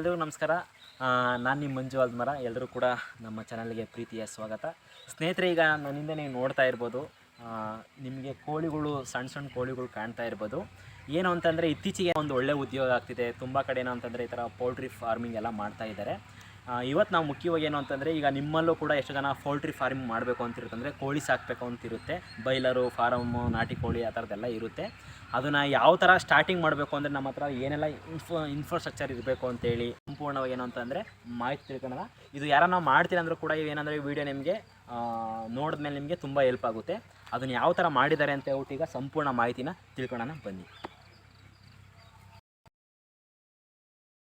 ಎಲ್ರಿಗೂ ನಮಸ್ಕಾರ. ನಾನು ನಿಮ್ಮ ಮಂಜು ಅಲ್ಮರ ಎಲ್ಲರೂ ಕೂಡ ನಮ್ಮ ಚಾನಲ್ಗೆ ಪ್ರೀತಿಯ ಸ್ವಾಗತ. ಸ್ನೇಹಿತರೆ, ಈಗ ನನ್ನಿಂದ ನೀವು ನೋಡ್ತಾ ಇರ್ಬೋದು ನಿಮಗೆ ಕೋಳಿಗಳು ಸಣ್ಣ ಸಣ್ಣ ಕೋಳಿಗಳು ಕಾಣ್ತಾ ಇರ್ಬೋದು. ಏನು ಅಂತಂದರೆ, ಇತ್ತೀಚೆಗೆ ಒಂದು ಒಳ್ಳೆ ಉದ್ಯೋಗ ಆಗ್ತಿದೆ. ತುಂಬ ಕಡೆ ಏನು ಅಂತಂದರೆ ಈ ಥರ ಪೌಲ್ಟ್ರಿ ಫಾರ್ಮಿಂಗ್ ಎಲ್ಲ ಮಾಡ್ತಾ ಇದ್ದಾರೆ. ಇವತ್ತು ನಾವು ಮುಖ್ಯವಾಗಿ ಏನು ಅಂತಂದರೆ ಈಗ ನಿಮ್ಮಲ್ಲೂ ಕೂಡ ಎಷ್ಟು ಜನ ಪೌಲ್ಟ್ರಿ ಫಾರ್ಮ್ ಮಾಡಬೇಕು ಅಂತಿರುತ್ತಂದರೆ ಕೋಳಿ ಸಾಕಬೇಕು ಅಂತಿರುತ್ತೆ. ಬೈಲರು ಫಾರಮ್ಮು ನಾಟಿ ಕೋಳಿ ಆ ಥರದ್ದೆಲ್ಲ ಇರುತ್ತೆ. ಅದನ್ನು ಯಾವ ಥರ ಸ್ಟಾರ್ಟಿಂಗ್ ಮಾಡಬೇಕು ಅಂದರೆ ನಮ್ಮ ಹತ್ರ ಏನೆಲ್ಲ ಇನ್ಫೋ ಇನ್ಫ್ರಾಸ್ಟ್ರಕ್ಚರ್ ಇರಬೇಕು ಅಂತೇಳಿ ಸಂಪೂರ್ಣವಾಗಿ ಏನು ಅಂತಂದರೆ ಮಾಹಿತಿ ತಿಳ್ಕೊಳ್ಳೋಣ ಇದು ಯಾರನ್ನ ಮಾಡ್ತೀರ ಅಂದರೂ ಕೂಡ ಏನಂದರೆ ವಿಡಿಯೋ ನಿಮಗೆ ನೋಡಿದ್ಮೇಲೆ ನಿಮಗೆ ತುಂಬ ಹೆಲ್ಪ್ ಆಗುತ್ತೆ. ಅದನ್ನು ಯಾವ ಥರ ಮಾಡಿದ್ದಾರೆ ಅಂತ ಹೇಳ್ಬಿಟ್ಟು ಈಗ ಸಂಪೂರ್ಣ ಮಾಹಿತಿನ ತಿಳ್ಕೊಳ್ಳೋಣ ಬನ್ನಿ.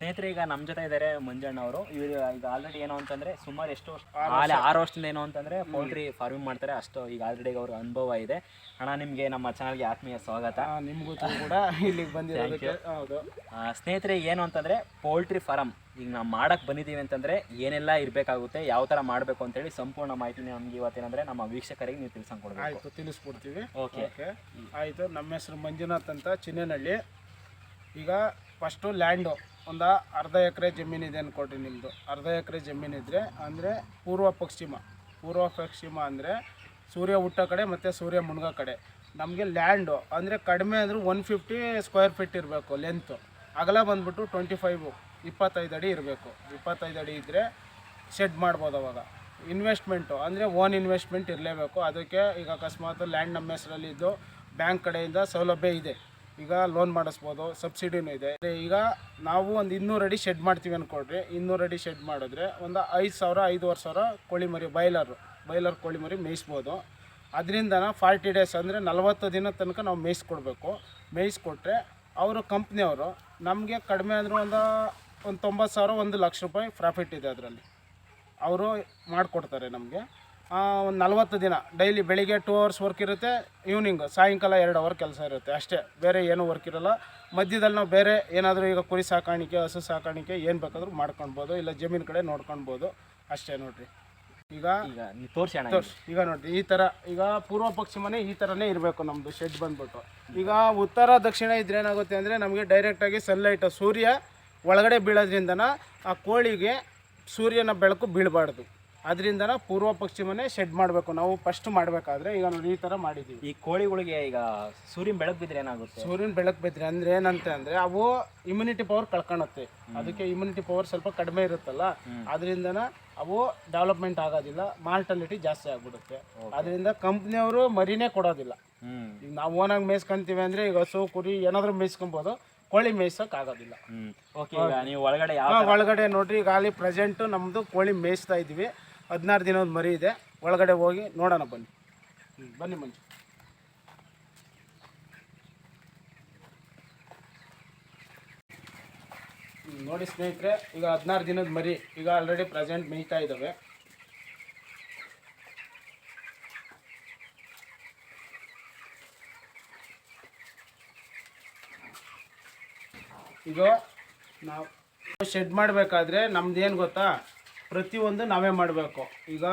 ಸ್ನೇಹಿತರೆ ಈಗ ನಮ್ಮ ಜೊತೆ ಇದ್ದಾರೆ ಮಂಜಣ್ಣ ಅವರು. ಇವರು ಈಗ ಆಲ್ರೆಡಿ ಏನು ಅಂತಂದ್ರೆ ಸುಮಾರು ಎಷ್ಟು ವರ್ಷ ಆಲೆ ಆರು ವರ್ಷದಿಂದ ಏನು ಅಂತಂದ್ರೆ ಪೌಲ್ಟ್ರಿ ಫಾರ್ಮಿಂಗ್ ಮಾಡ್ತಾರೆ. ಅಷ್ಟು ಈಗ ಆಲ್ರೆಡಿ ಅವ್ರ ಅನುಭವ ಇದೆ. ಹಣ ನಿಮಗೆ ನಮ್ಮ ಚಾನಲ್ಗೆ ಆತ್ಮೀಯ ಸ್ವಾಗತ. ನಿಮಗೂ ಕೂಡ ಇಲ್ಲಿಗೆ ಬಂದಿರೋದಕ್ಕೆ ಹೌದು. ಸ್ನೇಹಿತರೆ ಏನು ಅಂತಂದ್ರೆ ಪೌಲ್ಟ್ರಿ ಫಾರಮ್ ಈಗ ನಾವು ಮಾಡಕ್ ಬಂದಿದ್ದೀವಿ ಅಂತಂದ್ರೆ ಏನೆಲ್ಲ ಇರಬೇಕಾಗುತ್ತೆ ಯಾವ ಥರ ಮಾಡಬೇಕು ಅಂತೇಳಿ ಸಂಪೂರ್ಣ ಮಾಹಿತಿ ನಮ್ಗೆ ಇವತ್ತೇನಂದ್ರೆ ನಮ್ಮ ವೀಕ್ಷಕರಿಗೆ ನೀವು ತಿಳಿಸ್ಕೊಡ್ಬೇಕು. ಆಯ್ತು ತಿಳಿಸ್ಕೊಡ್ತೀವಿ. ಓಕೆ ಓಕೆ ಆಯಿತು ನಮ್ಮ ಹೆಸರು ಮಂಜುನಾಥ್ ಅಂತ ಚಿನ್ನನಹಳ್ಳಿ ಈಗ ಫಸ್ಟು ಲ್ಯಾಂಡು, ಒಂದು ಅರ್ಧ ಎಕರೆ ಜಮೀನಿದೆ ಅಂದ್ಕೊಡ್ರಿ ನಿಮ್ಮದು ಅರ್ಧ ಎಕರೆ ಜಮೀನಿದ್ರೆ ಅಂದರೆ ಪೂರ್ವ ಪಶ್ಚಿಮ ಪೂರ್ವ ಪಶ್ಚಿಮ ಅಂದರೆ ಸೂರ್ಯ ಹುಟ್ಟೋ ಕಡೆ ಮತ್ತು ಸೂರ್ಯ ಮುಳುಗೋ ಕಡೆ. ನಮಗೆ ಲ್ಯಾಂಡು ಅಂದರೆ ಕಡಿಮೆ ಅಂದರೂ ಒನ್ ಫಿಫ್ಟಿ ಸ್ಕ್ವೇರ್ ಫೀಟ್ ಇರಬೇಕು ಲೆಂತು. ಅಗಲ ಬಂದ್ಬಿಟ್ಟು ಟ್ವೆಂಟಿ ಫೈವು, ಇಪ್ಪತ್ತೈದು ಅಡಿ ಇರಬೇಕು. ಇಪ್ಪತ್ತೈದು ಅಡಿ ಇದ್ದರೆ ಶೆಡ್ ಮಾಡ್ಬೋದು ಅವಾಗ. ಇನ್ವೆಸ್ಟ್ಮೆಂಟು ಅಂದರೆ ಓನ್ ಇನ್ವೆಸ್ಟ್ಮೆಂಟ್ ಇರಲೇಬೇಕು. ಅದಕ್ಕೆ ಈಗ ಅಕಸ್ಮಾತ್ ಲ್ಯಾಂಡ್ ನಮ್ಮ ಹೆಸರಲ್ಲಿದ್ದು ಬ್ಯಾಂಕ್ ಕಡೆಯಿಂದ ಸೌಲಭ್ಯ ಇದೆ. ಈಗ ಲೋನ್ ಮಾಡಿಸ್ಬೋದು ಸಬ್ಸಿಡಿನೂ ಇದೆ. ಈಗ ನಾವು ಒಂದು ಇನ್ನೂರು ಅಡಿ ಶೆಡ್ ಮಾಡ್ತೀವಿ ಅಂದ್ಕೊಡ್ರಿ ಇನ್ನೂರು ಅಡಿ ಶೆಡ್ ಮಾಡಿದ್ರೆ ಒಂದು ಐದು ಸಾವಿರ, ಐದುವರೆ ಸಾವಿರ ಕೋಳಿ ಮರಿ ಬಾಯ್ಲರು ಬೈಲರ್ ಕೋಳಿ ಮರಿ ಮೇಯಿಸ್ಬೋದು. ಅದರಿಂದ ಫಾರ್ಟಿ ಡೇಸ್ ಅಂದರೆ ನಲವತ್ತು ದಿನ ತನಕ ನಾವು ಮೇಯಿಸ್ಕೊಡ್ಬೇಕು. ಮೇಯಿಸ್ಕೊಟ್ರೆ ಅವರು ಕಂಪ್ನಿಯವರು ನಮಗೆ ಕಡಿಮೆ ಅಂದರೂ ಒಂದು ಒಂದು ತೊಂಬತ್ತು ಸಾವಿರ, ಒಂದು ಲಕ್ಷ ರೂಪಾಯಿ ಪ್ರಾಫಿಟ್ ಇದೆ ಅದರಲ್ಲಿ. ಅವರು ಮಾಡಿಕೊಡ್ತಾರೆ ನಮಗೆ. ಒಂದು ನಲ್ವತ್ತು ದಿನ. ಡೈಲಿ ಬೆಳಿಗ್ಗೆ ಟೂ ಅವರ್ಸ್ ವರ್ಕ್ ಇರುತ್ತೆ ಈವ್ನಿಂಗ್ ಸಾಯಂಕಾಲ ಎರಡು ಅವರ್ ಕೆಲಸ ಇರುತ್ತೆ. ಅಷ್ಟೇ ಬೇರೆ ಏನೂ ವರ್ಕ್ ಇರೋಲ್ಲ. ಮಧ್ಯದಲ್ಲಿ ನಾವು ಬೇರೆ ಏನಾದರೂ ಈಗ ಕುರಿ ಸಾಕಾಣಿಕೆ ಹಸು ಸಾಕಾಣಿಕೆ ಏನು ಬೇಕಾದರೂ ಮಾಡ್ಕೊಳ್ಬೋದು ಇಲ್ಲ ಜಮೀನು ಕಡೆ ನೋಡ್ಕೊಳ್ಬೋದು ಅಷ್ಟೇ ನೋಡಿರಿ. ಈಗ ತೋರಿಸಿ ಈಗ ನೋಡಿ ಈ ಥರ ಈಗ ಪೂರ್ವ ಪಶ್ಚಿಮನೇ ಈ ಥರನೇ ಇರಬೇಕು ನಮ್ಮದು ಶೆಡ್ ಬಂದ್ಬಿಟ್ಟು. ಈಗ ಉತ್ತರ ದಕ್ಷಿಣ ಇದ್ರೆ ಏನಾಗುತ್ತೆ ಅಂದರೆ ನಮಗೆ ಡೈರೆಕ್ಟಾಗಿ ಸನ್ಲೈಟ್ ಸೂರ್ಯ ಒಳಗಡೆ ಬೀಳೋದ್ರಿಂದನ ಆ ಕೋಳಿಗೆ ಸೂರ್ಯನ ಬೆಳಕು ಬೀಳಬಾರ್ದು. ಅದರಿಂದನ ಪೂರ್ವ ಪಶ್ಚಿಮನೇ ಶೆಡ್ ಮಾಡಬೇಕು. ನಾವು ಫಸ್ಟ್ ಮಾಡಬೇಕಾದ್ರೆ ಈಗ ನೋಡಿ ಈ ಥರ ಮಾಡಿದ್ದೀವಿ ಈ ಕೋಳಿಗಳಿಗೆ ಈಗ ಸೂರ್ಯನ ಬೆಳಕು ಬಿದ್ರೆ ಏನಾಗುತ್ತೆ? ಸೂರ್ಯನ ಬೆಳಕು ಬಿದ್ದರೆ ಅಂದರೆ ಏನಂತ ಅಂದರೆ ಅವು ಇಮ್ಯುನಿಟಿ ಪವರ್ ಕಳ್ಕೊಳುತ್ತೆ ಅದಕ್ಕೆ ಇಮ್ಯುನಿಟಿ ಪವರ್ ಸ್ವಲ್ಪ ಕಡಿಮೆ ಇರುತ್ತಲ್ಲ ಅದರಿಂದನ ಅವು ಡೆವಲಪ್ಮೆಂಟ್ ಆಗೋದಿಲ್ಲ ಮಾರ್ಟಾಲಿಟಿ ಜಾಸ್ತಿ ಆಗ್ಬಿಡುತ್ತೆ. ಅದರಿಂದ ಕಂಪ್ನಿಯವರು ಮರಿನೇ ಕೊಡೋದಿಲ್ಲ. ಈಗ ನಾವು ಓನಾಗಿ ಮೇಯ್ಸ್ಕೊಂತೀವಿ ಅಂದರೆ ಈಗ ಹಸು ಕುರಿ ಏನಾದರೂ ಮೇಯ್ಸ್ಕೊಬೋದು ಕೋಳಿ ಮೇಯ್ಸೋಕೆ ಆಗೋದಿಲ್ಲ. ಓಕೆ ನೀವು ಒಳಗಡೆ ಒಳಗಡೆ ನೋಡ್ರಿ ಈಗ ಅಲ್ಲಿ ಪ್ರೆಸೆಂಟು ನಮ್ಮದು ಕೋಳಿ ಮೇಯಿಸ್ತಾ ಇದ್ದೀವಿ. ಹದಿನಾರು ದಿನದ ಮರಿ ಇದೆ. ಒಳಗಡೆ ಹೋಗಿ ನೋಡೋಣ ಬನ್ನಿ. ಬನ್ನಿ ಮಂಜು. ನೋಡಿ ಸ್ನೇಹಿತರೆ, ಈಗ ಹದಿನಾರು ದಿನದ ಮರಿ ಈಗ ಆಲ್ರೆಡಿ ಪ್ರೆಸೆಂಟ್ ಮೇಯ್ತಾ ಇದ್ದಾವೆ ಈಗ ನಾವು ಶೆಡ್ ಮಾಡಬೇಕಾದ್ರೆ ನಮ್ದು ಏನು ಗೊತ್ತಾ? ಪ್ರತಿಯೊಂದು ನಾವೇ ಮಾಡಬೇಕು. ಈಗ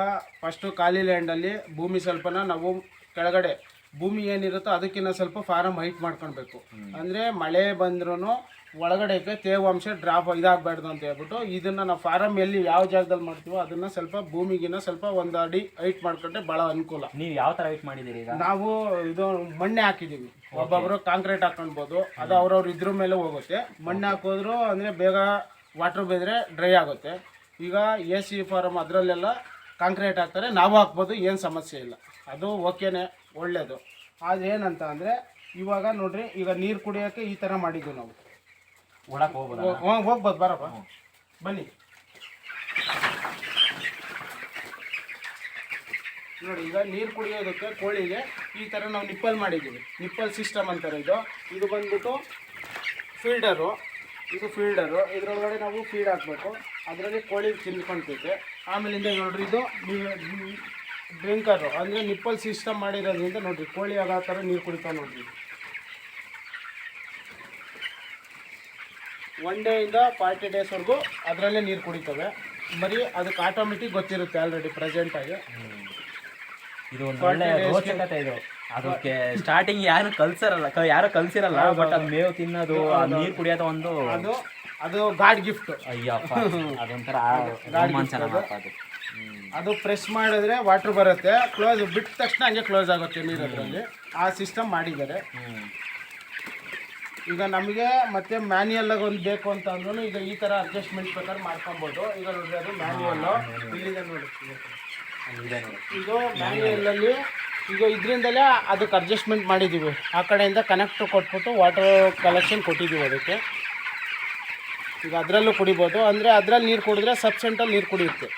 ಫಸ್ಟು ಖಾಲಿ ಲ್ಯಾಂಡಲ್ಲಿ ಭೂಮಿ ಸ್ವಲ್ಪನ ನಾವು ಕೆಳಗಡೆ ಭೂಮಿ ಏನಿರುತ್ತೋ ಅದಕ್ಕಿಂತ ಸ್ವಲ್ಪ ಫಾರಮ್ ಹೈಟ್ ಮಾಡ್ಕೊಳ್ಬೇಕು. ಅಂದರೆ ಮಳೆ ಬಂದ್ರೂ ಒಳಗಡೆಗೆ ತೇವಾಂಶ ಡ್ರಾಪ್ ಇದಾಗಬಾರ್ದು ಅಂತ ಹೇಳ್ಬಿಟ್ಟು ಇದನ್ನು ನಾವು ಫಾರಮ್ ಎಲ್ಲಿ ಯಾವ ಜಾಗದಲ್ಲಿ ಮಾಡ್ತೀವೋ ಅದನ್ನು ಸ್ವಲ್ಪ ಭೂಮಿಗಿನ ಸ್ವಲ್ಪ ಒಂದು ಅಡಿ ಹೈಟ್ ಮಾಡ್ಕೊಂಡ್ರೆ ಭಾಳ ಅನುಕೂಲ. ನೀವು ಯಾವ ಥರ ಹೈಟ್ ಮಾಡಿದ್ದೀರಿ ಈಗ? ನಾವು ಇದು ಮಣ್ಣೆ ಹಾಕಿದೀವಿ ಒಬ್ಬೊಬ್ರು ಕಾಂಕ್ರೀಟ್ ಹಾಕೊಳ್ಬೋದು ಅದು ಅವ್ರವ್ರ ಇದ್ರ ಮೇಲೆ ಹೋಗುತ್ತೆ. ಮಣ್ಣೆ ಹಾಕೋದ್ರು ಅಂದರೆ ಬೇಗ ವಾಟರ್ ಬೇದ್ರೆ ಡ್ರೈ ಆಗುತ್ತೆ. ಈಗ ಎ ಸಿ ಫಾರಮ್ ಅದರಲ್ಲೆಲ್ಲ ಕಾಂಕ್ರೀಟ್ ಹಾಕ್ತಾರೆ ನಾವು ಹಾಕ್ಬೋದು ಏನು ಸಮಸ್ಯೆ ಇಲ್ಲ. ಅದು ಓಕೆನೇ ಒಳ್ಳೆಯದು ಆದರೆ ಏನಂತ ಅಂದರೆ ಇವಾಗ ನೋಡ್ರಿ ಈಗ ನೀರು ಕುಡಿಯೋಕ್ಕೆ ಈ ಥರ ಮಾಡಿದ್ವಿ ನಾವು. ಒಳಗೆ ಹೋಗ್ಬೋದು? ಹೋಗ್ಬೋದು ಬರಪ್ಪ. ಬನ್ನಿ. ನೋಡಿ ಈಗ ನೀರು ಕುಡಿಯೋದಕ್ಕೆ ಕೋಳಿಗೆ ಈ ಥರ ನಾವು ನಿಪ್ಪಲ್ ಮಾಡಿದ್ದೀವಿ. ನಿಪ್ಪಲ್ ಸಿಸ್ಟಮ್ ಅಂತಾರೆ ಇದು. ಇದು ಬಂದ್ಬಿಟ್ಟು ಫೀಲ್ಡರು ಇದು ಫೀಲ್ಡರು. ಇದರೊಳಗಡೆ ನಾವು ಫೀಡ್ ಹಾಕಬೇಕು. ಅದರಲ್ಲಿ ಕೋಳಿ ತಿನ್ಕೊಂತೈತೆ ಆಮೇಲಿಂದ ನೋಡ್ರಿ ಇದು ಡ್ರಿಂಕರು ಅಂದರೆ ನಿಪ್ಪಲ್ ಸಿಸ್ಟಮ್ ಮಾಡಿರೋದ್ರಿಂದ ನೋಡ್ರಿ. ಕೋಳಿ ಆಗೋ ಥರ ನೀರು ಕುಡಿತಾವೆ ನೋಡ್ರಿ. ಒನ್ ಡೇಯಿಂದ ಫಾರ್ಟಿ ಡೇಸ್ವರೆಗೂ ಅದರಲ್ಲೇ ನೀರು ಕುಡಿತವೆ. ಬರೀ ಅದಕ್ಕೆ ಆಟೋಮೆಟಿಕ್ ಗೊತ್ತಿರುತ್ತೆ ಆಲ್ರೆಡಿ ಪ್ರೆಸೆಂಟಾಗಿ ಇದು ಒಂದು ಒಳ್ಳೆ ರೋಚಕತೆ ಇದು. ಅದಕ್ಕೆ ಸ್ಟಾರ್ಟಿಂಗ್ ಯಾರು ಕಲ್ಸಿರಲ್ಲ. ಯಾರು ಕಲ್ಸಿರಲ್ಲ ಬಟ್ ಅದು ಮೇವು ತಿನ್ನೋದು ನೀರು ಕುಡಿಯೋದು ಒಂದು ಅದು ಅದು ಗಾಡ್ ಗಿಫ್ಟ್ ಅಯ್ಯಪ್ಪ ಅದೊಂಥರ ಅದು. ಅದು. ಪ್ರೆಸ್ ಮಾಡಿದ್ರೆ ವಾಟರ್ ಬರುತ್ತೆ. ಕ್ಲೋಸ್ ಬಿಟ್ಟ ತಕ್ಷಣ ಹಂಗೆ ಕ್ಲೋಸ್ ಆಗುತ್ತೆ ನೀರು ಅದರಲ್ಲಿ. ಆ ಸಿಸ್ಟಮ್ ಮಾಡಿದ್ದಾರೆ. ಈಗ ನಮಗೆ ಮತ್ತೆ ಮ್ಯಾನ್ಯಲ್ ಒಂದು ಬೇಕು ಅಂತ ಅಂದ್ರೂ ಈಗ ಈ ಥರ ಅಡ್ಜಸ್ಟ್ಮೆಂಟ್ ಪ್ರಕಾರ ಮಾಡ್ಕೊಬೋದು. ಈಗ ನೋಡ್ರಿ ಅದು ಮ್ಯಾನ್ಯಲ್ ಇಲ್ಲಿದೆ ನೋಡಿ. ಇದು ಮ್ಯಾನ್ಯಲ್ ಅಲ್ಲಿ ಈಗ ಇದರಿಂದಲೇ ಅದಕ್ಕೆ ಅಡ್ಜಸ್ಟ್ಮೆಂಟ್ ಮಾಡಿದ್ದೀವಿ ಆ ಕಡೆಯಿಂದ ಕನೆಕ್ಟ್ ಕೊಟ್ಬಿಟ್ಟು ವಾಟರ್ ಕಲೆಕ್ಷನ್ ಕೊಟ್ಟಿದ್ದೀವಿ ಅದಕ್ಕೆ. ಈಗ ಅದರಲ್ಲೂ ಕುಡಿಬೋದು. ಅಂದರೆ ಅದರಲ್ಲಿ ನೀರು ಕುಡಿದ್ರೆ ಸಬ್ಸೆಂಟಲ್ಲಿ ನೀರು ಕುಡಿಯುತ್ತೆ.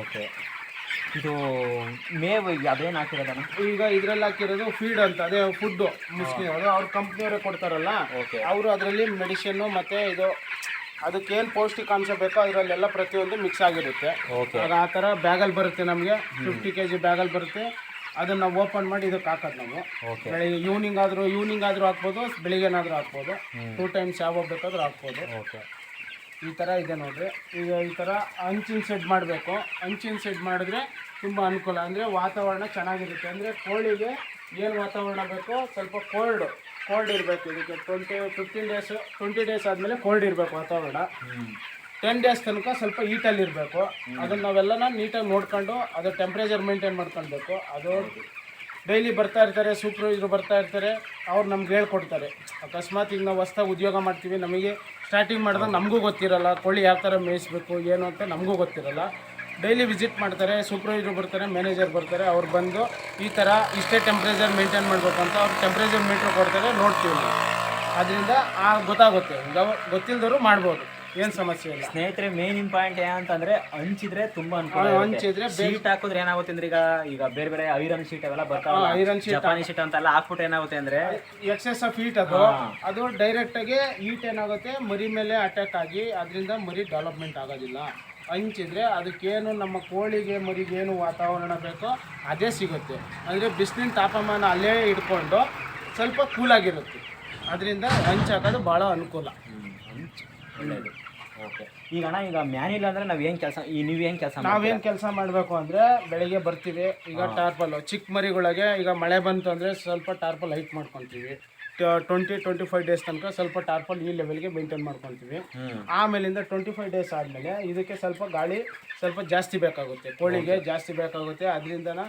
ಓಕೆ. ಇದು ಮೇವು ಅದೇನು ಹಾಕಿರೋದಣ್ಣ? ಈಗ ಇದ್ರಲ್ಲಿ ಹಾಕಿರೋದು ಫೀಡ್ ಅಂತ ಅದೇ ಫುಡ್ಡು ಮುಸ್ಲಿಂ ಅವರು ಅವ್ರ ಕಂಪ್ನಿಯವರೇ ಕೊಡ್ತಾರಲ್ಲ ಓಕೆ. ಅವರು ಅದರಲ್ಲಿ ಮೆಡಿಸಿನ್ನು ಮತ್ತು ಇದು ಅದಕ್ಕೇನು ಪೌಷ್ಟಿಕಾಂಶ ಬೇಕೋ ಅದರಲ್ಲೆಲ್ಲ ಪ್ರತಿಯೊಂದು ಮಿಕ್ಸ್ ಆಗಿರುತ್ತೆ. ಓಕೆ ಆಗ ಆ ಥರ ಬ್ಯಾಗಲ್ಲಿ ಬರುತ್ತೆ ನಮಗೆ. ಫಿಫ್ಟಿ ಕೆ ಜಿ ಬ್ಯಾಗಲ್ಲಿ ಬರುತ್ತೆ. ಅದನ್ನು ನಾವು ಓಪನ್ ಮಾಡಿ ಇದಕ್ಕೆ ಹಾಕೋದು ನಾವು. ಓಕೆ ಬೆಳಿಗ್ಗೆ ಈವ್ನಿಂಗ್ ಆದರೂ ಈವ್ನಿಂಗ್ ಆದರೂ ಹಾಕ್ಬೋದು ಬೆಳಿಗ್ಗೆನಾದರೂ ಹಾಕ್ಬೋದು. ಟೂ ಟೈಮ್ಸ್ ಯಾವಾಗ ಬೇಕಾದರೂ ಹಾಕ್ಬೋದು. ಓಕೆ ಈ ಥರ ಇದೆ ನೋಡ್ರಿ. ಈಗ ಈ ಥರ ಹಂಚಿನ ಸೆಡ್ ಮಾಡಬೇಕು. ಹಂಚಿನ ಸೆಡ್ ಮಾಡಿದ್ರೆ ತುಂಬ ಅನುಕೂಲ. ಅಂದರೆ ವಾತಾವರಣ ಚೆನ್ನಾಗಿರುತ್ತೆ. ಅಂದರೆ ಕೋಳಿಗೆ ಏನು ವಾತಾವರಣ ಬೇಕೋ ಸ್ವಲ್ಪ ಕೋಲ್ಡ್ ಕೋಲ್ಡ್ ಇರಬೇಕು. ಇದಕ್ಕೆ twenty fifteen days twenty days ಆದಮೇಲೆ ಕೋಲ್ಡ್ ಇರಬೇಕು ವಾತಾವರಣ. ಟೆನ್ ಡೇಸ್ ತನಕ ಸ್ವಲ್ಪ ಹೀಟಲ್ಲಿ ಇರಬೇಕು. ಅದನ್ನು ನಾವೆಲ್ಲನ ನೀಟಾಗಿ ನೋಡ್ಕೊಂಡು ಅದು ಟೆಂಪ್ರೇಚರ್ ಮೇಂಟೈನ್ ಮಾಡ್ಕೊಳ್ಬೇಕು. ಅದು ಡೈಲಿ ಬರ್ತಾ ಇರ್ತಾರೆ ಸೂಪರ್ವೈಸರ್ ಬರ್ತಾ ಇರ್ತಾರೆ ಅವ್ರು ನಮ್ಗೆ ಹೇಳ್ಕೊಡ್ತಾರೆ. ಅಕಸ್ಮಾತ್ ಈಗ ನಾವು ಹೊಸ್ದಾಗಿ ಉದ್ಯೋಗ ಮಾಡ್ತೀವಿ ನಮಗೆ ಸ್ಟಾರ್ಟಿಂಗ್ ಮಾಡಿದಾಗ ನಮಗೂ ಗೊತ್ತಿರಲ್ಲ ಕೋಳಿ ಯಾವ ಥರ ಮೇಯಿಸ್ಬೇಕು ಏನು ಅಂತ ನಮಗೂ ಗೊತ್ತಿರಲ್ಲ. ಡೈಲಿ ವಿಸಿಟ್ ಮಾಡ್ತಾರೆ ಸೂಪರ್ವೈಸರ್ ಬರ್ತಾರೆ ಮ್ಯಾನೇಜರ್ ಬರ್ತಾರೆ ಅವ್ರು ಬಂದು ಈ ಥರ ಇಷ್ಟೇ ಟೆಂಪ್ರೇಚರ್ ಮೇಂಟೈನ್ ಮಾಡಬೇಕು ಅಂತ ಅವ್ರು ಟೆಂಪ್ರೇಚರ್ ಮೀಟ್ರ್ ಕೊಡ್ತಾರೆ ನೋಡ್ತೀವಿ ನಾವು. ಅದರಿಂದ ಆ ಗೊತ್ತಾಗುತ್ತೆ. ಗೊತ್ತಿಲ್ಲದವರು ಮಾಡ್ಬೋದು. ಏನು ಸಮಸ್ಯೆ ಇಲ್ಲ. ಸ್ನೇಹಿತರೆ ಮೇನ್ ಇಂಪಾರ್ಟೆಂಟ್ ಏನಂತಂದರೆ ಹಂಚಿದ್ರೆ ತುಂಬಾ ಅನುಕೂಲ ಹಂಚಿದ್ರೆ ಶೀಟ್ ಹಾಕಿದ್ರೆ ಏನಾಗುತ್ತೆ ಅಂದ್ರೆ ಈಗ ಈಗ ಬೇರೆ ಬೇರೆ ಐರನ್ ಶೀಟ್ ಅವೆಲ್ಲ ಬರ್ತಾವೆ ಐರನ್ ಶೀಟ್ ಜಪಾನಿ ಶೀಟ್ ಅಂತೆಲ್ಲ ಹಾಕ್ಬಿಟ್ಟು ಏನಾಗುತ್ತೆ ಅಂದರೆ ಎಕ್ಸೆಸ್ ಆಫ್ ಹೀಟ್ ಅದು. ಅದು ಡೈರೆಕ್ಟ್ ಆಗಿ ಹೀಟ್ ಏನಾಗುತ್ತೆ ಮರಿ ಮೇಲೆ ಅಟ್ಯಾಕ್ ಆಗಿ ಅದರಿಂದ ಮರಿ ಡೆವಲಪ್ಮೆಂಟ್ ಆಗೋದಿಲ್ಲ. ಹಂಚಿದ್ರೆ ಅದಕ್ಕೇನು ನಮ್ಮ ಕೋಳಿಗೆ ಮರಿಗೇನು ಏನು ವಾತಾವರಣ ಬೇಕೋ ಅದೇ ಸಿಗುತ್ತೆ. ಅಂದರೆ ಬಿಸಿಲಿನ ತಾಪಮಾನ ಅಲ್ಲೇ ಇಟ್ಕೊಂಡು ಸ್ವಲ್ಪ ಕೂಲಾಗಿರುತ್ತೆ. ಅದರಿಂದ ಹಂಚ್ ಹಾಕೋದು ಭಾಳ ಅನುಕೂಲ. ಒಳ್ಳೆಯದು ಓಕೆ ಈಗ ಅಣ್ಣ ಈಗ ಮ್ಯಾನಿಲ್ಲ ಅಂದರೆ ನಾವು ಏನು ಕೆಲಸ ಈ ನೀವು ಏನು ಕೆಲಸ ನಾವೇನು ಕೆಲಸ ಮಾಡಬೇಕು ಅಂದರೆ ಬೆಳಿಗ್ಗೆ ಬರ್ತೀವಿ ಈಗ ಟಾರ್ಪಲ್ಲು ಚಿಕ್ಕ ಮರಿಗಳಿಗೆ ಈಗ ಮಳೆ ಬಂತು ಅಂದರೆ ಸ್ವಲ್ಪ ಟಾರ್ಪಲ್ ಹೈಟ್ ಮಾಡ್ಕೊತೀವಿ. ಟ್ವೆಂಟಿ ಟ್ವೆಂಟಿ ಫೈವ್ ಡೇಸ್ ತನಕ ಸ್ವಲ್ಪ ಟಾರ್ಪಲ್ ಈ ಲೆವೆಲ್ಗೆ ಮೇಂಟೈನ್ ಮಾಡ್ಕೊಳ್ತೀವಿ ಆಮೇಲಿಂದ ಟ್ವೆಂಟಿ ಫೈವ್ ಡೇಸ್ ಆದಮೇಲೆ ಇದಕ್ಕೆ ಸ್ವಲ್ಪ ಗಾಳಿ ಸ್ವಲ್ಪ ಜಾಸ್ತಿ ಬೇಕಾಗುತ್ತೆ. ಕೋಳಿಗೆ ಜಾಸ್ತಿ ಬೇಕಾಗುತ್ತೆ. ಅದರಿಂದನ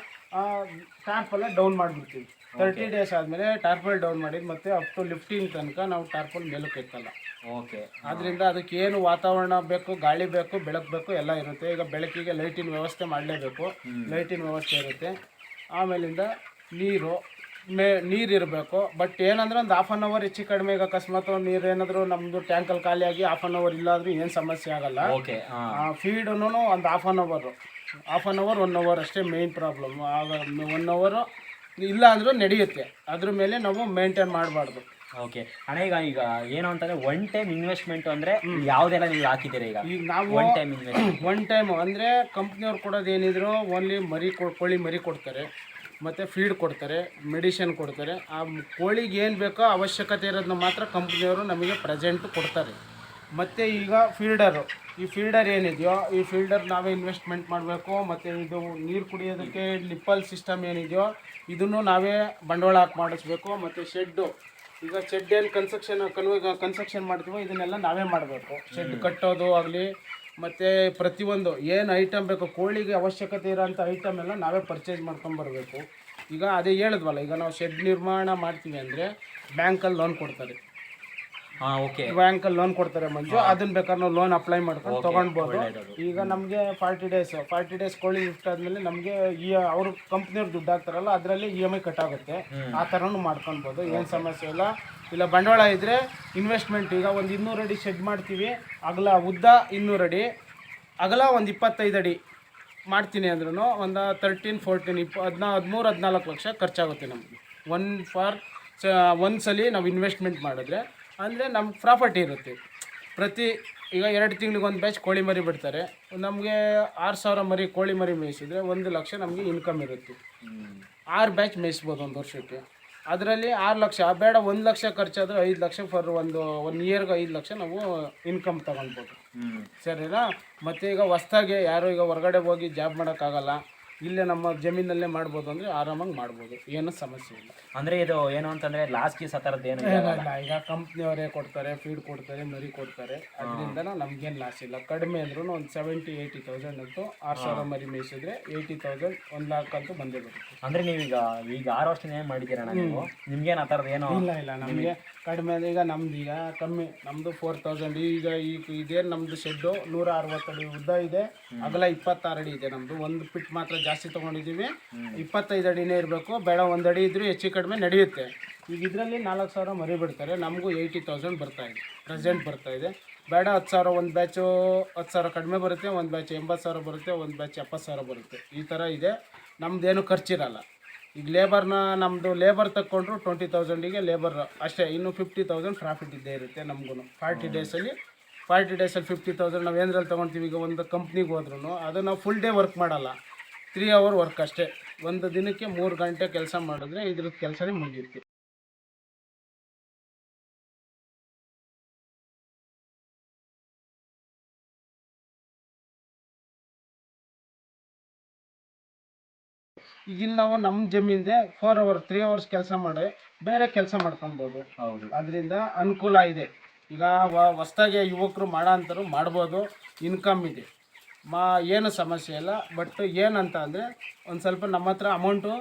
ಟಾರ್ಪಲ್ಲ ಡೌನ್ ಮಾಡಿಬಿಡ್ತೀವಿ. ತರ್ಟಿ ಡೇಸ್ ಆದಮೇಲೆ ಟಾರ್ಪಲ್ ಡೌನ್ ಮಾಡಿದ್ದು ಮತ್ತೆ ಅಪ್ ಟು ಲಿಫ್ಟಿಂಗ್ ತನಕ ನಾವು ಟಾರ್ಪಲ್ ಮೇಲಕ್ಕೆ ಎತ್ತಲ್ಲ. ಓಕೆ ಅದರಿಂದ ಅದಕ್ಕೆ ಏನು ವಾತಾವರಣ ಬೇಕು ಗಾಳಿ ಬೇಕು ಬೆಳಕು ಬೇಕು ಎಲ್ಲ ಇರುತ್ತೆ. ಈಗ ಬೆಳಕಿಗೆ ಲೈಟಿನ ವ್ಯವಸ್ಥೆ ಮಾಡಲೇಬೇಕು. ಲೈಟಿನ ವ್ಯವಸ್ಥೆ ಇರುತ್ತೆ. ಆಮೇಲಿಂದ ನೀರು ಮೇ ನೀರಿರಬೇಕು ಬಟ್ ಏನಂದ್ರೆ ಒಂದು ಹಾಫ್ ಆನ್ ಅವರ್ ಹೆಚ್ಚು ಕಡಿಮೆ ಈಗ ಅಕಸ್ಮಾತ್ ನೀರು ಏನಾದರೂ ನಮ್ಮದು ಟ್ಯಾಂಕಲ್ಲಿ ಖಾಲಿಯಾಗಿ ಹಾಫ್ ಆನ್ ಅವರ್ ಇಲ್ಲಾದ್ರೂ ಏನು ಸಮಸ್ಯೆ ಆಗಲ್ಲ. ಓಕೆ ಫೀಡೂ ಒಂದು half an hour half an hour one hour ಅಷ್ಟೇ ಮೇಯ್ನ್ ಪ್ರಾಬ್ಲಮ್ ಆಗ ಒನ್ ಅವರು ಇಲ್ಲ ಅಂದರೂ ನಡೆಯುತ್ತೆ. ಅದ್ರ ಮೇಲೆ ನಾವು ಮೇಂಟೈನ್ ಮಾಡಬಾರ್ದು. ಓಕೆ ಅಣ್ಣ ಈಗ ಈಗ ಏನು ಅಂತಂದ್ರೆ ಒನ್ ಟೈಮ್ ಇನ್ವೆಸ್ಟ್ಮೆಂಟ್ ಅಂದ್ರೆ ಯಾವ್ದೆಲ್ಲ ನೀವು ಹಾಕಿದ್ದೀರಾ ಈಗ? ಈಗ ನಾವು one time invest one time ಅಂದರೆ ಕಂಪ್ನಿಯವ್ರು ಕೊಡೋದು ಏನಿದ್ರು ಓನ್ಲಿ ಮರಿ ಕೊ ಕೋಳಿ ಮರಿ ಕೊಡ್ತಾರೆ. ಮತ್ತು ಫೀಡ್ ಕೊಡ್ತಾರೆ ಮೆಡಿಷನ್ ಕೊಡ್ತಾರೆ. ಆ ಕೋಳಿಗೆ ಏನು ಬೇಕೋ ಅವಶ್ಯಕತೆ ಇರೋದನ್ನ ಮಾತ್ರ ಕಂಪ್ನಿಯವರು ನಮಗೆ ಪ್ರೆಸೆಂಟ್ ಕೊಡ್ತಾರೆ. ಮತ್ತು ಈಗ ಫೀಲ್ಡರು ಈ ಫೀಲ್ಡರ್ ಏನಿದೆಯೋ ಈ ಫೀಲ್ಡರ್ ನಾವೇ ಇನ್ವೆಸ್ಟ್ಮೆಂಟ್ ಮಾಡಬೇಕು ಮತ್ತು ಇದು ನೀರು ಕುಡಿಯೋದಕ್ಕೆ ನಿಪ್ಪಲ್ ಸಿಸ್ಟಮ್ ಏನಿದೆಯೋ ಇದನ್ನು ನಾವೇ ಬಂಡವಾಳ ಹಾಕಿ ಮಾಡಿಸ್ಬೇಕು ಮತ್ತು ಶೆಡ್ಡು ಈಗ ಶೆಡ್ ಏನು ಕನ್ಸ್ಟ್ರಕ್ಷನ್ ಕನ್ವ ಕನ್ಸ್ಟ್ರಕ್ಷನ್ ಮಾಡ್ತೀವೋ ಇದನ್ನೆಲ್ಲ ನಾವೇ ಮಾಡಬೇಕು. ಶೆಡ್ ಕಟ್ಟೋದು ಆಗಲಿ ಮತ್ತು ಪ್ರತಿಯೊಂದು ಏನು ಐಟಮ್ ಬೇಕು ಕೋಳಿಗೆ ಅವಶ್ಯಕತೆ ಇರೋಂಥ ಐಟಮ್ ಎಲ್ಲ ನಾವೇ ಪರ್ಚೇಸ್ ಮಾಡ್ಕೊಂಬರ್ಬೇಕು ಈಗ ಅದೇ ಹೇಳಿದ್ವಲ್ಲ ಈಗ ನಾವು ಶೆಡ್ ನಿರ್ಮಾಣ ಮಾಡ್ತೀವಿ ಅಂದರೆ ಬ್ಯಾಂಕಲ್ಲಿ ಲೋನ್ ಕೊಡ್ತಾರೆ. ಹಾಂ ಓಕೆ ಬ್ಯಾಂಕಲ್ಲಿ ಲೋನ್ ಕೊಡ್ತಾರೆ ಮಂಜು ಅದನ್ನ ಬೇಕಾದ್ರೆ ನಾವು ಲೋನ್ ಅಪ್ಲೈ ಮಾಡ್ಕೊಂಡು ತೊಗೊಳ್ಬೋದು. ಈಗ ನಮಗೆ ಫಾರ್ಟಿ ಡೇಸ್ ಫಾರ್ಟಿ ಡೇಸ್ ಕೋಳಿ ಗಿಫ್ಟ್ ಆದಮೇಲೆ ನಮಗೆ ಈ ಅವ್ರ ಕಂಪ್ನಿಯವ್ರು ದುಡ್ಡು ಹಾಕ್ತಾರಲ್ಲ ಅದರಲ್ಲಿ ಇ ಎಂ ಐ ಕಟ್ಟಾಗುತ್ತೆ ಆ ಥರನೂ ಮಾಡ್ಕೊಳ್ಬೋದು ಏನು ಸಮಸ್ಯೆ ಇಲ್ಲ. ಇಲ್ಲ ಬಂಡವಾಳ ಇದ್ದರೆ ಇನ್ವೆಸ್ಟ್ಮೆಂಟ್ ಈಗ ಒಂದು ಇನ್ನೂರು ಅಡಿ ಶೆಡ್ ಮಾಡ್ತೀವಿ. ಅಗಲ ಉದ್ದ ಇನ್ನೂರು ಅಡಿ. ಅಗಲ ಒಂದು ಇಪ್ಪತ್ತೈದು ಅಡಿ ಮಾಡ್ತೀನಿ ಅಂದ್ರೂ ಒಂದು ತರ್ಟೀನ್ ಫೋರ್ಟೀನ್ ಇಪ್ಪ ಹದಿನಾ ಹದಿಮೂರು ಹದಿನಾಲ್ಕು ಲಕ್ಷ ಖರ್ಚಾಗುತ್ತೆ ನಮಗೆ. ಒನ್ ಫಾರ್ ಸ ಒಂದು ಸಲ ನಾವು ಇನ್ವೆಸ್ಟ್ಮೆಂಟ್ ಮಾಡಿದ್ರೆ. ಅಂದರೆ ನಮ್ಮ ಪ್ರಾಪರ್ಟಿ ಇರುತ್ತೆ. ಪ್ರತಿ ಈಗ ಎರಡು ತಿಂಗ್ಳಿಗೆ ಒಂದು ಬ್ಯಾಚ್ ಕೋಳಿ ಮರಿ ಬಿಡ್ತಾರೆ. ನಮಗೆ ಆರು ಸಾವಿರ ಮರಿ ಕೋಳಿ ಮರಿ ಮೇಯಿಸಿದ್ರೆ ಒಂದು ಲಕ್ಷ ನಮಗೆ ಇನ್ಕಮ್ ಇರುತ್ತೆ. ಆರು ಬ್ಯಾಚ್ ಮೇಯಿಸ್ಬೋದು ಒಂದು ವರ್ಷಕ್ಕೆ. ಅದರಲ್ಲಿ ಆರು ಲಕ್ಷ ಬೇಡ ಒಂದು ಲಕ್ಷ ಖರ್ಚಾದರೂ ಐದು ಲಕ್ಷ ಫರ್ ಒಂದು ಒನ್ ಇಯರ್ಗೆ ಐದು ಲಕ್ಷ ನಾವು ಇನ್ಕಮ್ ತಗೊಳ್ಬೋದು. ಸರಿನಾ? ಮತ್ತು ಈಗ ಹೊಸ್ದಾಗಿ ಯಾರು ಈಗ ಹೊರಗಡೆ ಹೋಗಿ ಜಾಬ್ ಮಾಡೋಕ್ಕಾಗಲ್ಲ. ಇಲ್ಲೇ ನಮ್ಮ ಜಮೀನಲ್ಲೇ ಮಾಡ್ಬೋದು ಅಂದರೆ ಆರಾಮಾಗಿ ಮಾಡ್ಬೋದು ಏನೂ ಸಮಸ್ಯೆ ಇಲ್ಲ. ಅಂದ್ರೆ ಇದು ಏನು ಅಂತಂದ್ರೆ ಲಾಸ್ಟ್ ಗೀಸ್ ಆ ಥರದ್ದು ಏನು ಏನಲ್ಲ ಈಗ ಕಂಪ್ನಿಯವರೇ ಕೊಡ್ತಾರೆ ಫೀಡ್ ಕೊಡ್ತಾರೆ ಮರಿ ಕೊಡ್ತಾರೆ. ಅದರಿಂದ ನಮ್ಗೇನು ಲಾಸ್ ಇಲ್ಲ. ಕಡಿಮೆ ಅಂದ್ರೂ ಒಂದು ಸೆವೆಂಟಿ ಏಯ್ಟಿ ತೌಸಂಡ್ ಅಂತೂ ಆರು ಸಾವಿರ ಮರಿ ಮೇಯಿಸಿದ್ರೆ ಏಯ್ಟಿ ತೌಸಂಡ್ ಒಂದು ಲಾಕ್ ಅಂತೂ ಬಂದೇ ಬರುತ್ತೆ. ಅಂದ್ರೆ ನೀವೀಗ ಈಗ ಆರು ವರ್ಷ ಏನು ಮಾಡಿದ್ದೀರಣ್ಣ ನೀವು? ನಿಮ್ಗೇನು ಆ ಥರದ್ದು ಏನು ಇಲ್ಲ ಇಲ್ಲ ನಮಗೆ ಕಡಿಮೆ ಅಂದ್ರೆ ಈಗ ನಮ್ದು ಈಗ ಕಮ್ಮಿ ನಮ್ಮದು ಫೋರ್ ತೌಸಂಡ್ ಈಗ ಈಗ ಇದೇ ನಮ್ಮದು ಶೆಡ್ಡು ನೂರ ಅರವತ್ತು ಅಡಿ ಉದ್ದ ಇದೆ ಅಗಲ ಇಪ್ಪತ್ತಾರು ಅಡಿ ಇದೆ ನಮ್ಮದು ಒಂದು ಫಿಟ್ ಮಾತ್ರ ಜಾಸ್ತಿ ತೊಗೊಂಡಿದ್ದೀವಿ. ಇಪ್ಪತ್ತೈದು ಅಡಿನೇ ಇರಬೇಕು. ಬೇಡ ಒಂದು ಅಡಿ ಇದ್ದರೂ ಹೆಚ್ಚು ಕಡಿಮೆ ನಡೆಯುತ್ತೆ. ಈಗ ಇದರಲ್ಲಿ ನಾಲ್ಕು ಸಾವಿರ ಮರಿ ಬಿಡ್ತಾರೆ. ನಮಗೂ ಏಯ್ಟಿ ತೌಸಂಡ್ ಬರ್ತಾ ಇದೆ. ಪ್ರೆಸೆಂಟ್ ಬರ್ತಾ ಇದೆ. ಬೇಡ ಹತ್ತು ಸಾವಿರ ಒಂದು ಬ್ಯಾಚು ಹತ್ತು ಸಾವಿರ ಕಡಿಮೆ ಬರುತ್ತೆ. ಒಂದು ಬ್ಯಾಚ್ ಎಂಬತ್ತು ಸಾವಿರ ಬರುತ್ತೆ. ಒಂದು ಬ್ಯಾಚ್ ಎಪ್ಪತ್ತು ಸಾವಿರ ಬರುತ್ತೆ. ಈ ಥರ ಇದೆ. ನಮ್ಮದೇನು ಖರ್ಚಿರಲ್ಲ. ಈಗ ಲೇಬರ್ನ ನಮ್ಮದು ಲೇಬರ್ ತಗೊಂಡ್ರು ಟ್ವೆಂಟಿ ತೌಸಂಡಿಗೆ ಲೇಬರ್ ಅಷ್ಟೇ. ಇನ್ನು ಫಿಫ್ಟಿ ತೌಸಂಡ್ ಪ್ರಾಫಿಟ್ ಇದ್ದೇ ಇರುತ್ತೆ ನಮಗೂ ಫಾರ್ಟಿ ಡೇಸಲ್ಲಿ ಫಾರ್ಟಿ ಡೇಸಲ್ಲಿ ಫಿಫ್ಟಿ ತೌಸಂಡ್ ನಾವು ಏನರಲ್ಲಿ ತೊಗೊಳ್ತೀವಿ ಈಗ ಒಂದು ಕಂಪ್ನಿಗೆ ಹೋದ್ರೂ ಅದು ನಾವು ಫುಲ್ ಡೇ ವರ್ಕ್ ಮಾಡಲ್ಲ. ತ್ರೀ ಅವರ್ ವರ್ಕ್ ಅಷ್ಟೇ. ಒಂದು ದಿನಕ್ಕೆ ಮೂರು ಗಂಟೆ ಕೆಲಸ ಮಾಡಿದ್ರೆ ಇದ್ರದ್ದು ಕೆಲಸನೇ ಮುಗಿಯುತ್ತೆ. ಈಗ ನಾವು ನಮ್ಮ ಜಮೀನಿದೆ ಫೋರ್ ಅವರ್ ತ್ರೀ ಅವರ್ಸ್ ಕೆಲಸ ಮಾಡಿ ಬೇರೆ ಕೆಲಸ ಮಾಡ್ಕೊಬೋದು ಹೌದು. ಅದರಿಂದ ಅನುಕೂಲ ಇದೆ. ಈಗ ಹೊಸ್ದಾಗಿ ಯುವಕರು ಮಾಡೋ ಅಂಥವ್ರು ಮಾಡ್ಬೋದು. ಇನ್ಕಮ್ ಇದೆ. ಮಾ ಏನು ಸಮಸ್ಯೆ ಇಲ್ಲ. ಬಟ್ ಏನಂತ ಅಂದರೆ ಒಂದು ಸ್ವಲ್ಪ ನಮ್ಮ ಹತ್ರ ಅಮೌಂಟು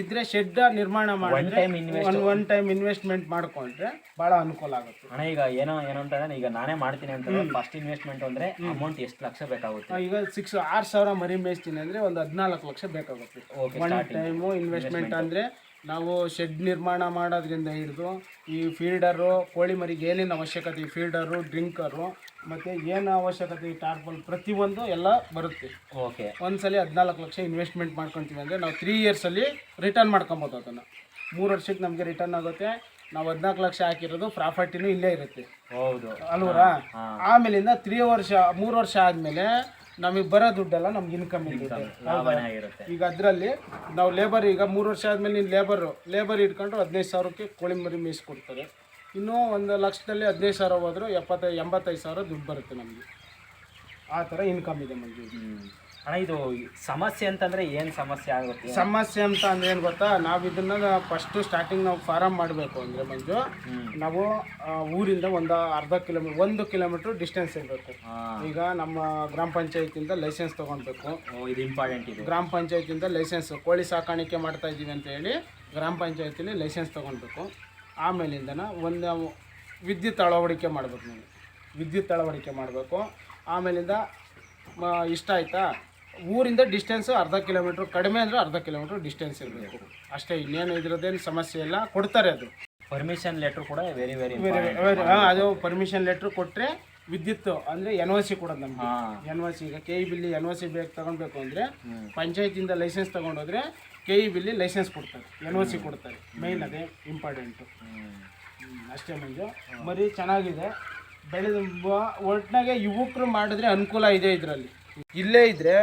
ಇದ್ರೆ ಶೆಡ್ ನಿರ್ಮಾಣ ಮಾಡಿದ್ರೆ ಒನ್ ಒನ್ ಟೈಮ್ ಇನ್ವೆಸ್ಟ್ಮೆಂಟ್ ಮಾಡ್ಕೊಂಡ್ರೆ ಬಹಳ ಅನುಕೂಲ ಆಗುತ್ತೆ. ಅಣ್ಣ ಈಗ ಏನೋ ಏನು ಅಂತಂದ್ರೆ ಈಗ ನಾನೇ ಮಾಡ್ತೀನಿ ಅಂತಂದ್ರೆ ಫಸ್ಟ್ ಇನ್ವೆಸ್ಟ್ಮೆಂಟ್ ಅಂದ್ರೆ ಅಮೌಂಟ್ ಎಷ್ಟು ಲಕ್ಷ ಬೇಕಾಗುತ್ತೆ? ಈಗ ಸಿಕ್ಸ್ ಆರು ಸಾವಿರ ಮರಿ ಮೇಯಿಸ್ತೀನಿ ಅಂದ್ರೆ ಒಂದು ಹದಿನಾಲ್ಕು ಲಕ್ಷ ಬೇಕಾಗುತ್ತೆ. ಒನ್ ಟೈಮು ಇನ್ವೆಸ್ಟ್ಮೆಂಟ್ ಅಂದ್ರೆ ನಾವು ಶೆಡ್ ನಿರ್ಮಾಣ ಮಾಡೋದ್ರಿಂದ ಹಿಡಿದು ಈ ಫೀಲ್ಡರು ಕೋಳಿ ಮರಿಗೆ ಏನೇನು ಅವಶ್ಯಕತೆ ಈ ಫೀಲ್ಡರು ಡ್ರಿಂಕರು ಮತ್ತು ಏನು ಅವಶ್ಯಕತೆ ಈ ಟಾರ್ಪಲ್ ಪ್ರತಿಯೊಂದು ಎಲ್ಲ ಬರುತ್ತೆ. ಓಕೆ. ಒಂದ್ಸಲಿ ಹದಿನಾಲ್ಕು ಲಕ್ಷ ಇನ್ವೆಸ್ಟ್ಮೆಂಟ್ ಮಾಡ್ಕೊತೀವಿ ಅಂದರೆ ನಾವು ತ್ರೀ ಇಯರ್ಸಲ್ಲಿ ರಿಟರ್ನ್ ಮಾಡ್ಕೊಬೋದು ಅದನ್ನು. ಮೂರು ವರ್ಷಕ್ಕೆ ನಮಗೆ ರಿಟರ್ನ್ ಆಗುತ್ತೆ. ನಾವು ಹದಿನಾಲ್ಕು ಲಕ್ಷ ಹಾಕಿರೋದು ಪ್ರಾಫಿಟಿನೂ ಇಲ್ಲೇ ಇರುತ್ತೆ. ಹೌದು. ಅಲ್ವರಾ. ಆಮೇಲಿಂದ ತ್ರೀ ವರ್ಷ ಮೂರು ವರ್ಷ ಆದಮೇಲೆ ನಮಗೆ ಬರೋ ದುಡ್ಡೆಲ್ಲ ನಮ್ಗೆ ಇನ್ಕಮ್ ಇರುತ್ತೆ. ಈಗ ಅದರಲ್ಲಿ ನಾವು ಲೇಬರ್ ಈಗ ಮೂರು ವರ್ಷ ಆದಮೇಲೆ ನೀನು ಲೇಬರು ಲೇಬರ್ ಇಟ್ಕೊಂಡು ಹದಿನೈದು ಸಾವಿರಕ್ಕೆ ಕೋಳಿ ಮರಿ ಮೇಯಿಸ್ಕೊಡ್ತಾರೆ. ಇನ್ನೂ ಒಂದು ಲಕ್ಷದಲ್ಲಿ ಹದಿನೈದು ಸಾವಿರ ಹೋದರೂ ಎಪ್ಪತ್ತೈ ಎಂಬತ್ತೈದು ಸಾವಿರ ದುಡ್ಡು ಬರುತ್ತೆ ನಮಗೆ. ಆ ಥರ ಇನ್ಕಮ್ ಇದೆ ಮಂಜು ಅಣ್ಣ ಇದು ಸಮಸ್ಯೆ ಅಂತಂದರೆ ಏನು ಸಮಸ್ಯೆ ಆಗುತ್ತೆ? ಸಮಸ್ಯೆ ಅಂತ ಅಂದ್ರೆ ಏನು ಗೊತ್ತಾ? ನಾವು ಇದನ್ನ ಫಸ್ಟು ಸ್ಟಾರ್ಟಿಂಗ್ ನಾವು ಫಾರಮ್ ಮಾಡಬೇಕು ಅಂದರೆ ಮಂಜು ನಾವು ಊರಿಂದ ಒಂದು ಅರ್ಧ ಕಿಲೋಮೀಟರ್ ಒಂದು ಕಿಲೋಮೀಟ್ರ್ ಡಿಸ್ಟೆನ್ಸ್ ಇರಬೇಕು. ಈಗ ನಮ್ಮ ಗ್ರಾಮ ಪಂಚಾಯತಿಯಿಂದ ಲೈಸೆನ್ಸ್ ತೊಗೊಳ್ಬೇಕು ಇದು ಇಂಪಾರ್ಟೆಂಟ್ ಇದು. ಗ್ರಾಮ ಪಂಚಾಯತಿಯಿಂದ ಲೈಸೆನ್ಸ್ ಕೋಳಿ ಸಾಕಾಣಿಕೆ ಮಾಡ್ತಾ ಇದ್ದೀವಿ ಅಂತ ಹೇಳಿ ಗ್ರಾಮ ಪಂಚಾಯತಿಲಿ ಲೈಸೆನ್ಸ್ ತೊಗೊಳ್ಬೇಕು ಆಮೇಲಿಂದನ ಒಂದು ವಿದ್ಯುತ್ ಅಳವಡಿಕೆ ಮಾಡಬೇಕು ನೀವು. ವಿದ್ಯುತ್ ಅಳವಡಿಕೆ ಮಾಡಬೇಕು. ಆಮೇಲಿಂದ ಇಷ್ಟ ಆಯಿತಾ? ಊರಿಂದ ಡಿಸ್ಟೆನ್ಸ್ ಅರ್ಧ ಕಿಲೋಮೀಟ್ರ್ ಕಡಿಮೆ ಅಂದರೆ ಅರ್ಧ ಕಿಲೋಮೀಟ್ರ್ ಡಿಸ್ಟೆನ್ಸ್ ಇರಬೇಕು. ಅಷ್ಟೇ ಇನ್ನೇನು ಇದ್ರದ್ದೇನು ಸಮಸ್ಯೆ ಇಲ್ಲ. ಕೊಡ್ತಾರೆ ಅದು. ಪರ್ಮಿಷನ್ ಲೆಟ್ರ್ ಕೂಡ ವೆರಿ ವೆರಿ ವೆರಿ ಅದು ಪರ್ಮಿಷನ್ ಲೆಟ್ರ್ ಕೊಟ್ಟರೆ ವಿದ್ಯುತ್ ಅಂದ್ರೆ ಎನ್ ಒ ಸಿ ಕೊಡೋದು ನಮ್ಗೆ. ಎನ್ ಒ ಸಿ ಈಗ ಕೆ ಇ ಬಿಲ್ಲಿ ಎನ್ ಒ ಸಿ ಬೇಕು ತಗೊಳ್ಬೇಕು ಅಂದ್ರೆ ಪಂಚಾಯಿತಿಯಿಂದ ಲೈಸೆನ್ಸ್ ತಗೊಂಡೋದ್ರೆ ಕೆ ಇ ಬಿಲ್ಲಿ ಲೈಸೆನ್ಸ್ ಕೊಡ್ತಾರೆ. ಎನ್ ಒ ಸಿ ಕೊಡ್ತಾರೆ. ಮೇಯ್ನ್ ಅದೇ ಇಂಪಾರ್ಟೆಂಟು. ಅಷ್ಟೇ ಮಂಜು. ಬರೀ ಚೆನ್ನಾಗಿದೆ. ಬೆಳೆದ ಒಟ್ಟಿನಾಗೆ ಯುವಕರು ಮಾಡಿದ್ರೆ ಅನುಕೂಲ ಇದೆ ಇದರಲ್ಲಿ. ಇಲ್ಲೇ ಇದ್ದರೆ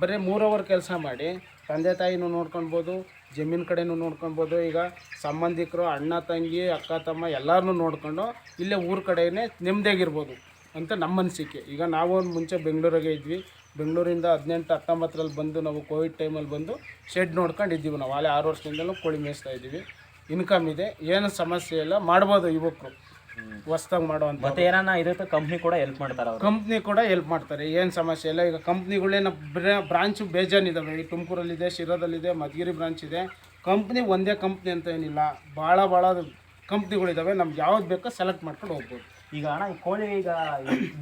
ಬರೀ ಮೂರು ಅವರ್ ಕೆಲಸ ಮಾಡಿ ತಂದೆ ತಾಯಿನೂ ನೋಡ್ಕೊಳ್ಬೋದು ಜಮೀನು ಕಡೆನೂ ನೋಡ್ಕೊಳ್ಬೋದು ಈಗ ಸಂಬಂಧಿಕರು ಅಣ್ಣ ತಂಗಿ ಅಕ್ಕ ತಮ್ಮ ಎಲ್ಲರನ್ನೂ ನೋಡ್ಕೊಂಡು ಇಲ್ಲೇ ಊರ ಕಡೆಯೇ ನೆಮ್ಮದಿಯಾಗಿರ್ಬೋದು ಅಂತ ನಮ್ಮ ಅನಿಸಿಕೆ. ಈಗ ನಾವು ಒಂದು ಮುಂಚೆ ಬೆಂಗಳೂರಿಗೆ ಇದ್ವಿ. ಬೆಂಗಳೂರಿಂದ ಹದಿನೆಂಟು ಹತ್ತೊಂಬತ್ತರಲ್ಲಿ ಬಂದು ನಾವು ಕೋವಿಡ್ ಟೈಮಲ್ಲಿ ಬಂದು ಶೆಡ್ ನೋಡ್ಕೊಂಡು ಇದ್ದೀವಿ ನಾವು. ಅಲ್ಲೇ ಆರು ವರ್ಷದಿಂದಲೂ ಕೋಳಿ ಮೇಯಿಸ್ತಾ ಇದ್ದೀವಿ. ಇನ್ಕಮ್ ಇದೆ. ಏನು ಸಮಸ್ಯೆ ಇಲ್ಲ. ಮಾಡ್ಬೋದು ಯುವಕರು. ಹೊಸ್ದಾಗಿ ಮಾಡುವಂಥ ಮತ್ತೆ ಏನಾನ ಇರುತ್ತೆ? ಕಂಪ್ನಿ ಕೂಡ ಹೆಲ್ಪ್ ಮಾಡ್ತಾರೆ ಕಂಪ್ನಿ ಕೂಡ ಹೆಲ್ಪ್ ಮಾಡ್ತಾರೆ. ಏನು ಸಮಸ್ಯೆ ಇಲ್ಲ. ಈಗ ಕಂಪ್ನಿಗಳೇನು ಬ್ರಾಂಚು ಬೇಜಾನಿದ್ದಾವೆ ಈ ತುಮಕೂರಲ್ಲಿದೆ ಶಿರಾದಲ್ಲಿದೆ ಮಧುಗಿರಿ ಬ್ರಾಂಚ್ ಇದೆ. ಕಂಪ್ನಿ ಒಂದೇ ಕಂಪ್ನಿ ಅಂತ ಏನಿಲ್ಲ. ಭಾಳ ಭಾಳ ಕಂಪ್ನಿಗಳಿದ್ದಾವೆ ನಮ್ಗೆ ಯಾವ್ದು ಬೇಕೋ ಸೆಲೆಕ್ಟ್ ಮಾಡ್ಕೊಂಡು ಹೋಗ್ಬೋದು. ಈಗ ಅಣ್ಣ ಈ ಕೋಳಿ ಈಗ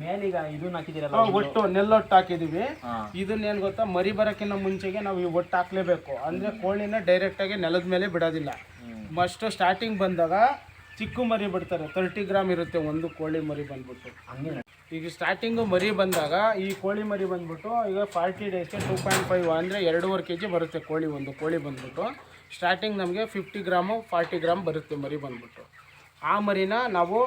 ಮೇಲೀಗ ಇದನ್ನ ಹಾಕಿದಿರಲ್ಲ ನಾವು ಒಟ್ಟು ನೆಲ್ಲೊಟ್ಟು ಹಾಕಿದೀವಿ ಹಾ. ಇದನ್ನ ಏನು ಗೊತ್ತಾ ಮರಿ ಬರೋಕ್ಕಿಂತ ಮುಂಚೆಗೆ ನಾವು ಈ ಒಟ್ಟು ಹಾಕ್ಲೇಬೇಕು. ಅಂದ್ರೆ ಕೋಳಿನ ಡೈರೆಕ್ಟಾಗಿ ನೆಲದ ಮೇಲೆ ಬಿಡೋದಿಲ್ಲ. ಮಸ್ಟ್ ಸ್ಟಾರ್ಟಿಂಗ್ ಬಂದಾಗ ಚಿಕ್ಕ ಮರಿ ಬಿಡ್ತಾರೆ. ತರ್ಟಿ ಗ್ರಾಮ್ ಇರುತ್ತೆ ಒಂದು ಕೋಳಿ ಮರಿ ಬಂದ್ಬಿಟ್ಟು. ಹಂಗೆ ಈಗ ಸ್ಟಾರ್ಟಿಂಗು ಮರಿ ಬಂದಾಗ ಈ ಕೋಳಿ ಮರಿ ಬಂದ್ಬಿಟ್ಟು ಈಗ ಫಾರ್ಟಿ ಡೇಸ್ಗೆ ಟೂ ಪಾಯಿಂಟ್ ಫೈವ್ ಅಂದರೆ ಎರಡೂವರೆ ಕೆ ಜಿ ಬರುತ್ತೆ ಕೋಳಿ ಒಂದು ಕೋಳಿ ಬಂದ್ಬಿಟ್ಟು. ಸ್ಟಾರ್ಟಿಂಗ್ ನಮಗೆ ಫಿಫ್ಟಿ ಗ್ರಾಮು ಫಾರ್ಟಿ ಗ್ರಾಮ್ ಬರುತ್ತೆ ಮರಿ ಬಂದ್ಬಿಟ್ಟು. ಆ ಮರಿನ ನಾವು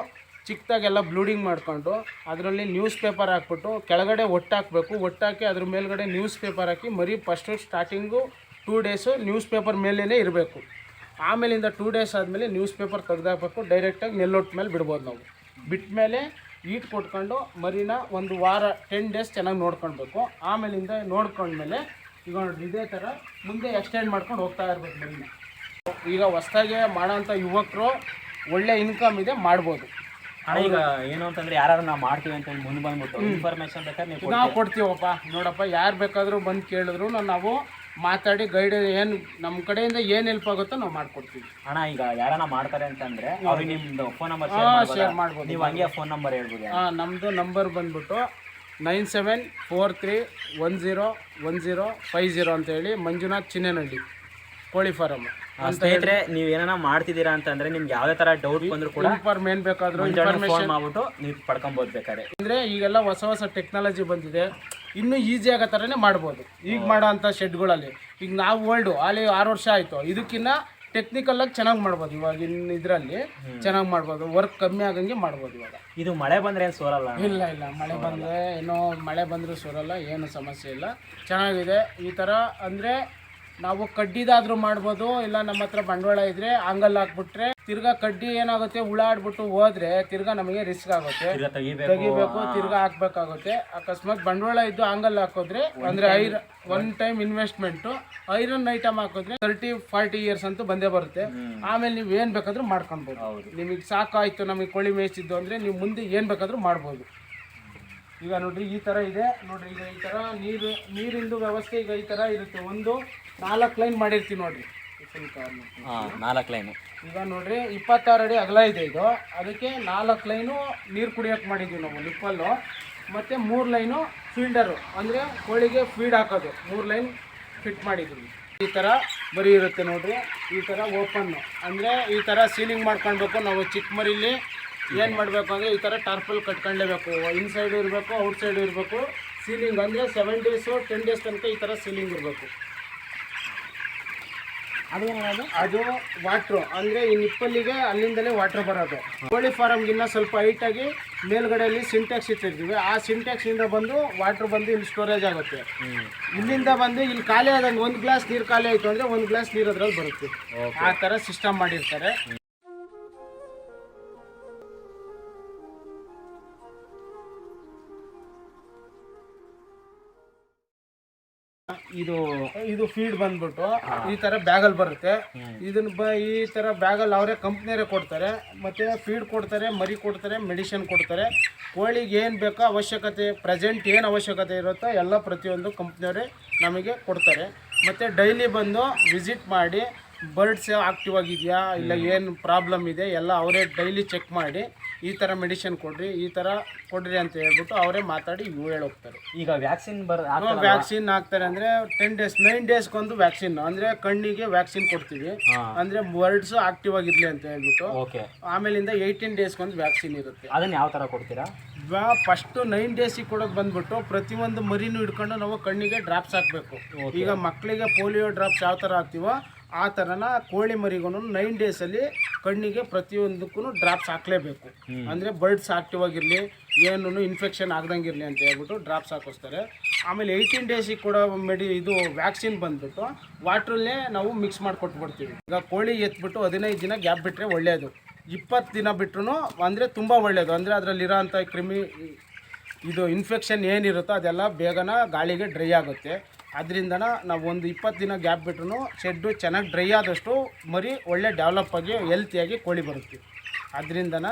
ಚಿಕ್ಕದಾಗೆಲ್ಲ ಬ್ಲೂಡಿಂಗ್ ಮಾಡಿಕೊಂಡು ಅದರಲ್ಲಿ ನ್ಯೂಸ್ ಪೇಪರ್ ಹಾಕ್ಬಿಟ್ಟು ಕೆಳಗಡೆ ಒಟ್ಟಾಕಬೇಕು ಒಟ್ಟಾಕಿ ಅದ್ರ ಮೇಲ್ಗಡೆ ನ್ಯೂಸ್ ಪೇಪರ್ ಹಾಕಿ ಮರಿ first starting two days news paper ಮೇಲೇ ಇರಬೇಕು. ಆಮೇಲಿಂದ ಟೂ ಡೇಸ್ ಆದಮೇಲೆ ನ್ಯೂಸ್ ಪೇಪರ್ ತೆಗೆದಾಕ್ಬೇಕು. ಡೈರೆಕ್ಟಾಗಿ ನೆಲ್ಲೊಟ್ಟು ಮೇಲೆ ಬಿಡ್ಬೋದು ನಾವು. ಬಿಟ್ಟ ಮೇಲೆ ಈಟ್ ಕೊಟ್ಕೊಂಡು ಮರಿನ ಒಂದು ವಾರ ಟೆನ್ ಡೇಸ್ ಚೆನ್ನಾಗಿ ನೋಡ್ಕೊಳ್ಬೇಕು. ಆಮೇಲಿಂದ ನೋಡ್ಕೊಂಡ್ಮೇಲೆ ಈಗ ನೋಡ್ರಿ ಇದೇ ಥರ ಮುಂದೆ ಎಕ್ಸ್ಟೆಂಡ್ ಮಾಡ್ಕೊಂಡು ಹೋಗ್ತಾ ಇರ್ಬೇಕು ಮರಿನ. ಈಗ ಹೊಸ್ದಾಗೆ ಮಾಡೋಂಥ ಯುವಕರು ಒಳ್ಳೆ ಇನ್ಕಮ್ ಇದೆ, ಮಾಡ್ಬೋದು. ಅಣ್ಣ ಈಗ ಏನು ಅಂತಂದ್ರೆ ಯಾರು ನಾವು ಮಾಡ್ತೀವಿ ಅಂತ ಮುಂದೆ ಬಂದ್ಬಿಟ್ಟು ಇನ್ಫಾರ್ಮೇಶನ್ ಬೇಕಾದ್ರೆ ನೀವು ನಾವು ಕೊಡ್ತೀವಪ್ಪ. ನೋಡಪ್ಪ ಯಾರು ಬೇಕಾದರೂ ಬಂದು ಕೇಳಿದ್ರು ನಾವು ಮಾತಾಡಿ ಗೈಡ್ ಏನು ನಮ್ಮ ಕಡೆಯಿಂದ ಏನು ಹೆಲ್ಪ್ ಆಗುತ್ತೋ ನಾವು ಮಾಡ್ಕೊಡ್ತೀವಿ. ಅಣ್ಣ ಈಗ ಯಾರನ್ನ ಮಾಡ್ತಾರೆ ಅಂತಂದ್ರೆ ಅವ್ರಿಗೆ ನಿಮ್ದು ಫೋನ್ ನಂಬರ್ ಶೇರ್ ಮಾಡ್ಬೋದು? ನೀವು ಹಂಗೆ ಫೋನ್ ನಂಬರ್ ಹೇಳ್ಬೋದು? ಹಾಂ ನಮ್ಮದು ನಂಬರ್ ಬಂದ್ಬಿಟ್ಟು nine seven four three one zero one zero five zero ಅಂತೇಳಿ ಮಂಜುನಾಥ್ ಚಿನ್ನೇನಹಳ್ಳಿ ಕೋಳಿ ಫಾರಮ್ ಸ್ನೇಹಿತರೆ ನೀವು ಏನಾರ ಮಾಡ್ತಿದ್ದೀರಾ ಅಂತಂದ್ರೆ ನಿಮ್ಗೆ ಯಾವುದೇ ತರ ಡೌಟ್ ಬಂದ್ರು ಕೂಡ ಇನ್ಫಾರ್ಮೇನ್ ಬೇಕಾದರೂ ಫೋನ್ ಇನ್ಫಾರ್ಮೇಷನ್ ಮಾಡ್ಬಿಟ್ಟು ನೀವು ಪಡ್ಕೊಬೋದು ಬೇಕಾದ್ರೆ ಅಂದ್ರೆ ಈಗೆಲ್ಲ ಹೊಸ ಹೊಸ ಟೆಕ್ನಾಲಜಿ ಬಂದಿದೆ. ಇನ್ನೂ ಈಸಿ ಆಗೋ ಥರನೇ ಮಾಡ್ಬೋದು. ಈಗ ಮಾಡೋ ಅಂಥ ಶೆಡ್ಗಳಲ್ಲಿ ಈಗ ನಾವು ಓಲ್ಡು ಅಲ್ಲಿ ಆರು ವರ್ಷ ಆಯಿತು. ಇದಕ್ಕಿಂತ ಟೆಕ್ನಿಕಲಾಗಿ ಚೆನ್ನಾಗಿ ಮಾಡ್ಬೋದು. ಇವಾಗ ಇನ್ ಇದರಲ್ಲಿ ಚೆನ್ನಾಗಿ ಮಾಡ್ಬೋದು. ವರ್ಕ್ ಕಮ್ಮಿ ಆಗಂಗೆ ಮಾಡ್ಬೋದು ಇವಾಗ. ಇದು ಮಳೆ ಬಂದ್ರೆ ಏನು ಸೋರಲ್ಲ? ಇಲ್ಲ ಇಲ್ಲ. ಮಳೆ ಬಂದರೆ ಏನೋ ಮಳೆ ಬಂದರೂ ಸೋರಲ್ಲ ಏನು ಸಮಸ್ಯೆ ಇಲ್ಲ. ಚೆನ್ನಾಗಿದೆ. ಈ ಥರ ಅಂದರೆ ನಾವು ಕಡ್ಡಿದಾದ್ರೂ ಮಾಡ್ಬೋದು ಇಲ್ಲ ನಮ್ಮ ಹತ್ರ ಬಂಡವಾಳ ಇದ್ರೆ ಆಂಗಲ್ ಹಾಕ್ಬಿಟ್ರೆ ತಿರ್ಗಾ ಕಡ್ಡಿ ಏನಾಗುತ್ತೆ ಹುಳ ಆಡ್ಬಿಟ್ಟು ಹೋದ್ರೆ ತಿರ್ಗಾ ನಮಗೆ ರಿಸ್ಕ್ ಆಗುತ್ತೆ. ತೆಗಿಬೇಕು. ತಿರ್ಗಾ ಹಾಕ್ಬೇಕಾಗುತ್ತೆ. ಅಕಸ್ಮಾತ್ ಬಂಡವಾಳ ಇದ್ದು ಆಂಗಲ್ ಹಾಕೋದ್ರೆ ಅಂದ್ರೆ iron one time investment iron item ಹಾಕೋದ್ರೆ thirty forty years ಅಂತೂ ಬಂದೇ ಬರುತ್ತೆ. ಆಮೇಲೆ ನೀವು ಏನು ಬೇಕಾದ್ರೂ ಮಾಡ್ಕೊಬೋದು ಹೌದು. ನಿಮಗೆ ಸಾಕಾಯ್ತು ನಮಗೆ ಕೋಳಿ ಮೇಯಿಸಿದ್ದು ಅಂದ್ರೆ ನೀವು ಮುಂದೆ ಏನು ಬೇಕಾದರೂ ಮಾಡ್ಬೋದು. ಈಗ ನೋಡ್ರಿ ಈ ತರ ಇದೆ. ನೋಡ್ರಿ ಈಗ ಈ ತರ ನೀರು ನೀರಿಂದು ವ್ಯವಸ್ಥೆ ಈಗ ಈ ತರ ಇರುತ್ತೆ. ಒಂದು ನಾಲ್ಕು ಲೈನ್ ಮಾಡಿರ್ತೀವಿ ನೋಡ್ರಿ. ಹಾಂ ನಾಲ್ಕು ಲೈನು. ಈಗ ನೋಡ್ರಿ ಇಪ್ಪತ್ತಾರು ಅಡಿ ಅಗಲ ಇದೆ ಇದು. ಅದಕ್ಕೆ ನಾಲ್ಕು ಲೈನು ನೀರು ಕುಡಿಯೋಕೆ ಮಾಡಿದ್ದೀವಿ ನಾವು ನಿಪ್ಪಲ್ಲು. ಮತ್ತು ಮೂರು ಲೈನು ಫೀಲ್ಡರು ಅಂದರೆ ಕೋಳಿಗೆ ಫೀಡ್ ಹಾಕೋದು. ಮೂರು ಲೈನ್ ಫಿಟ್ ಮಾಡಿದ್ದೀವಿ ಈ ಥರ ಬರೀ ಇರುತ್ತೆ ನೋಡ್ರಿ. ಈ ಥರ ಓಪನ್ನು ಅಂದರೆ ಈ ಥರ ಸೀಲಿಂಗ್ ಮಾಡ್ಕೊಳ್ಬೇಕು. ನಾವು ಚಿಕ್ಕ ಮರಿಲಿ ಏನು ಮಾಡಬೇಕು ಅಂದರೆ ಈ ಥರ ಟಾರ್ಪಲ್ ಕಟ್ಕೊಳ್ಳೇಬೇಕು ಇನ್ಸೈಡ್ ಇರಬೇಕು ಔಟ್ಸೈಡ್ ಇರಬೇಕು. ಸೀಲಿಂಗ್ ಅಂದರೆ ಸೆವೆನ್ ಡೇಸು ಟೆನ್ ಡೇಸ್ ತನಕ ಈ ಥರ ಸೀಲಿಂಗ್ ಇರಬೇಕು. ಅದೇನದು ಅದು ವಾಟ್ರು ಅಂದರೆ ಈ ನಿಪ್ಪಲ್ಲಿಗೆ ಅಲ್ಲಿಂದಲೇ ವಾಟ್ರ್ ಬರೋದು. ಕೋಳಿ ಫಾರಮ್ಗಿನ್ನ ಸ್ವಲ್ಪ ಹೈಟಾಗಿ ಮೇಲ್ಗಡೆಯಲ್ಲಿ ಸಿಂಟ್ಯಾಕ್ಸ್ ಇಟ್ಟಿರ್ತೀವಿ. ಆ ಸಿಂಟ್ಯಾಕ್ಸ್ ಇಂದ ಬಂದು ವಾಟ್ರ್ ಬಂದು ಇಲ್ಲಿ ಸ್ಟೋರೇಜ್ ಆಗುತ್ತೆ. ಇಲ್ಲಿಂದ ಬಂದು ಇಲ್ಲಿ ಖಾಲಿ ಆದಂಗೆ ಒಂದು ಗ್ಲಾಸ್ ನೀರು ಖಾಲಿ ಆಯಿತು ಅಂದರೆ ಒಂದು ಗ್ಲಾಸ್ ನೀರು ಅದ್ರಲ್ಲಿ ಬರುತ್ತೆ. ಆ ಥರ ಸಿಸ್ಟಮ್ ಮಾಡಿರ್ತಾರೆ. ಇದು ಇದು ಫೀಡ್ ಬಂದ್ಬಿಟ್ಟು ಈ ತರ ಬ್ಯಾಗಲ್ ಬರುತ್ತೆ. ಇದನ್ನ ಬ ಈ ತರ ಬ್ಯಾಗಲ್ ಅವರೇ ಕಂಪ್ನಿಯರೇ ಕೊಡ್ತಾರೆ. ಮತ್ತೆ ಫೀಡ್ ಕೊಡ್ತಾರೆ ಮರಿ ಕೊಡ್ತಾರೆ ಮೆಡಿಸಿನ್ ಕೊಡ್ತಾರೆ. ಕೋಳಿಗೆ ಏನು ಬೇಕೋ ಅವಶ್ಯಕತೆ ಪ್ರೆಸೆಂಟ್ ಏನು ಅವಶ್ಯಕತೆ ಇರುತ್ತೋ ಎಲ್ಲ ಪ್ರತಿಯೊಂದು ಕಂಪ್ನಿಯವರೇ ನಮಗೆ ಕೊಡ್ತಾರೆ. ಮತ್ತು ಡೈಲಿ ಬಂದು ವಿಸಿಟ್ ಮಾಡಿ ಬರ್ಡ್ಸ್ ಆಕ್ಟಿವ್ ಆಗಿದೆಯಾ ಇಲ್ಲ ಏನು ಪ್ರಾಬ್ಲಮ್ ಇದೆ ಎಲ್ಲ ಅವರೇ ಡೈಲಿ ಚೆಕ್ ಮಾಡಿ ಈ ಥರ ಮೆಡಿಸಿನ್ ಕೊಡ್ರಿ ಈ ಥರ ಕೊಡ್ರಿ ಅಂತ ಹೇಳ್ಬಿಟ್ಟು ಅವರೇ ಮಾತಾಡಿ ಇವು ಹೇಳೋಗ್ತಾರೆ. ಈಗ ವ್ಯಾಕ್ಸಿನ್ ಬರ ವ್ಯಾಕ್ಸಿನ್ ಹಾಕ್ತಾರೆ ಅಂದರೆ ಟೆನ್ ಡೇಸ್ ನೈನ್ ಡೇಸ್ಗೊಂದು ವ್ಯಾಕ್ಸಿನ್ ಅಂದರೆ ಕಣ್ಣಿಗೆ ವ್ಯಾಕ್ಸಿನ್ ಕೊಡ್ತೀವಿ. ಅಂದರೆ ಬರ್ಡ್ಸ್ ಆಕ್ಟಿವ್ ಆಗಿರಲಿ ಅಂತ ಹೇಳ್ಬಿಟ್ಟು. ಓಕೆ. ಆಮೇಲಿಂದ ಏಯ್ಟೀನ್ ಡೇಸ್ಗೊಂದು ವ್ಯಾಕ್ಸಿನ್ ಇರುತ್ತೆ. ಅದನ್ನ ಯಾವ ಥರ ಕೊಡ್ತೀರಾ? ಫಸ್ಟ್ ನೈನ್ ಡೇಸಿಗೆ ಕೊಡೋಕೆ ಬಂದ್ಬಿಟ್ಟು ಪ್ರತಿಯೊಂದು ಮರಿನೂ ಹಿಡ್ಕೊಂಡು ನಾವು ಕಣ್ಣಿಗೆ ಡ್ರಾಪ್ಸ್ ಹಾಕಬೇಕು. ಈಗ ಮಕ್ಕಳಿಗೆ ಪೋಲಿಯೋ ಡ್ರಾಪ್ಸ್ ಯಾವ ಥರ ಹಾಕ್ತೀವೋ ಆ ಥರನ ಕೋಳಿ ಮರಿಗೂ ನೈನ್ ಡೇಸಲ್ಲಿ ಕಣ್ಣಿಗೆ ಪ್ರತಿಯೊಂದಕ್ಕೂ ಡ್ರಾಪ್ಸ್ ಹಾಕಲೇಬೇಕು. ಅಂದರೆ ಬರ್ಡ್ಸ್ ಆಕ್ಟಿವ್ ಆಗಿರಲಿ ಏನೂ ಇನ್ಫೆಕ್ಷನ್ ಆಗ್ದಂಗಿರಲಿ ಅಂತ ಹೇಳ್ಬಿಟ್ಟು ಡ್ರಾಪ್ಸ್ ಹಾಕಿಸ್ತಾರೆ. ಆಮೇಲೆ ಏಯ್ಟೀನ್ ಡೇಸಿಗೆ ಕೂಡ ಮೆಡಿ ಇದು ವ್ಯಾಕ್ಸಿನ್ ಬಂದ್ಬಿಟ್ಟು ವಾಟ್ರಲ್ಲೇ ನಾವು ಮಿಕ್ಸ್ ಮಾಡಿ ಕೊಟ್ಬಿಡ್ತೀವಿ ಈಗ ಕೋಳಿ ಎತ್ಬಿಟ್ಟು ಹದಿನೈದು ದಿನ ಗ್ಯಾಪ್ ಬಿಟ್ಟರೆ ಒಳ್ಳೆಯದು ಇಪ್ಪತ್ತು ದಿನ ಬಿಟ್ಟರು ಅಂದರೆ ತುಂಬ ಒಳ್ಳೆಯದು ಅಂದರೆ ಅದರಲ್ಲಿರೋ ಅಂಥ ಕ್ರಿಮಿ ಇದು ಇನ್ಫೆಕ್ಷನ್ ಏನಿರುತ್ತೋ ಅದೆಲ್ಲ ಬೇಗನ ಗಾಳಿಗೆ ಡ್ರೈ ಆಗುತ್ತೆ. ಅದರಿಂದನ ನಾವು ಒಂದು ಇಪ್ಪತ್ತು ದಿನ ಗ್ಯಾಪ್ ಬಿಟ್ರೂ ಶೆಡ್ಡು ಚೆನ್ನಾಗಿ ಡ್ರೈ ಆದಷ್ಟು ಮರಿ ಒಳ್ಳೆ ಡೆವಲಪ್ ಆಗಿ ಹೆಲ್ತಿಯಾಗಿ ಕೋಳಿ ಬರುತ್ತೆ. ಅದರಿಂದನ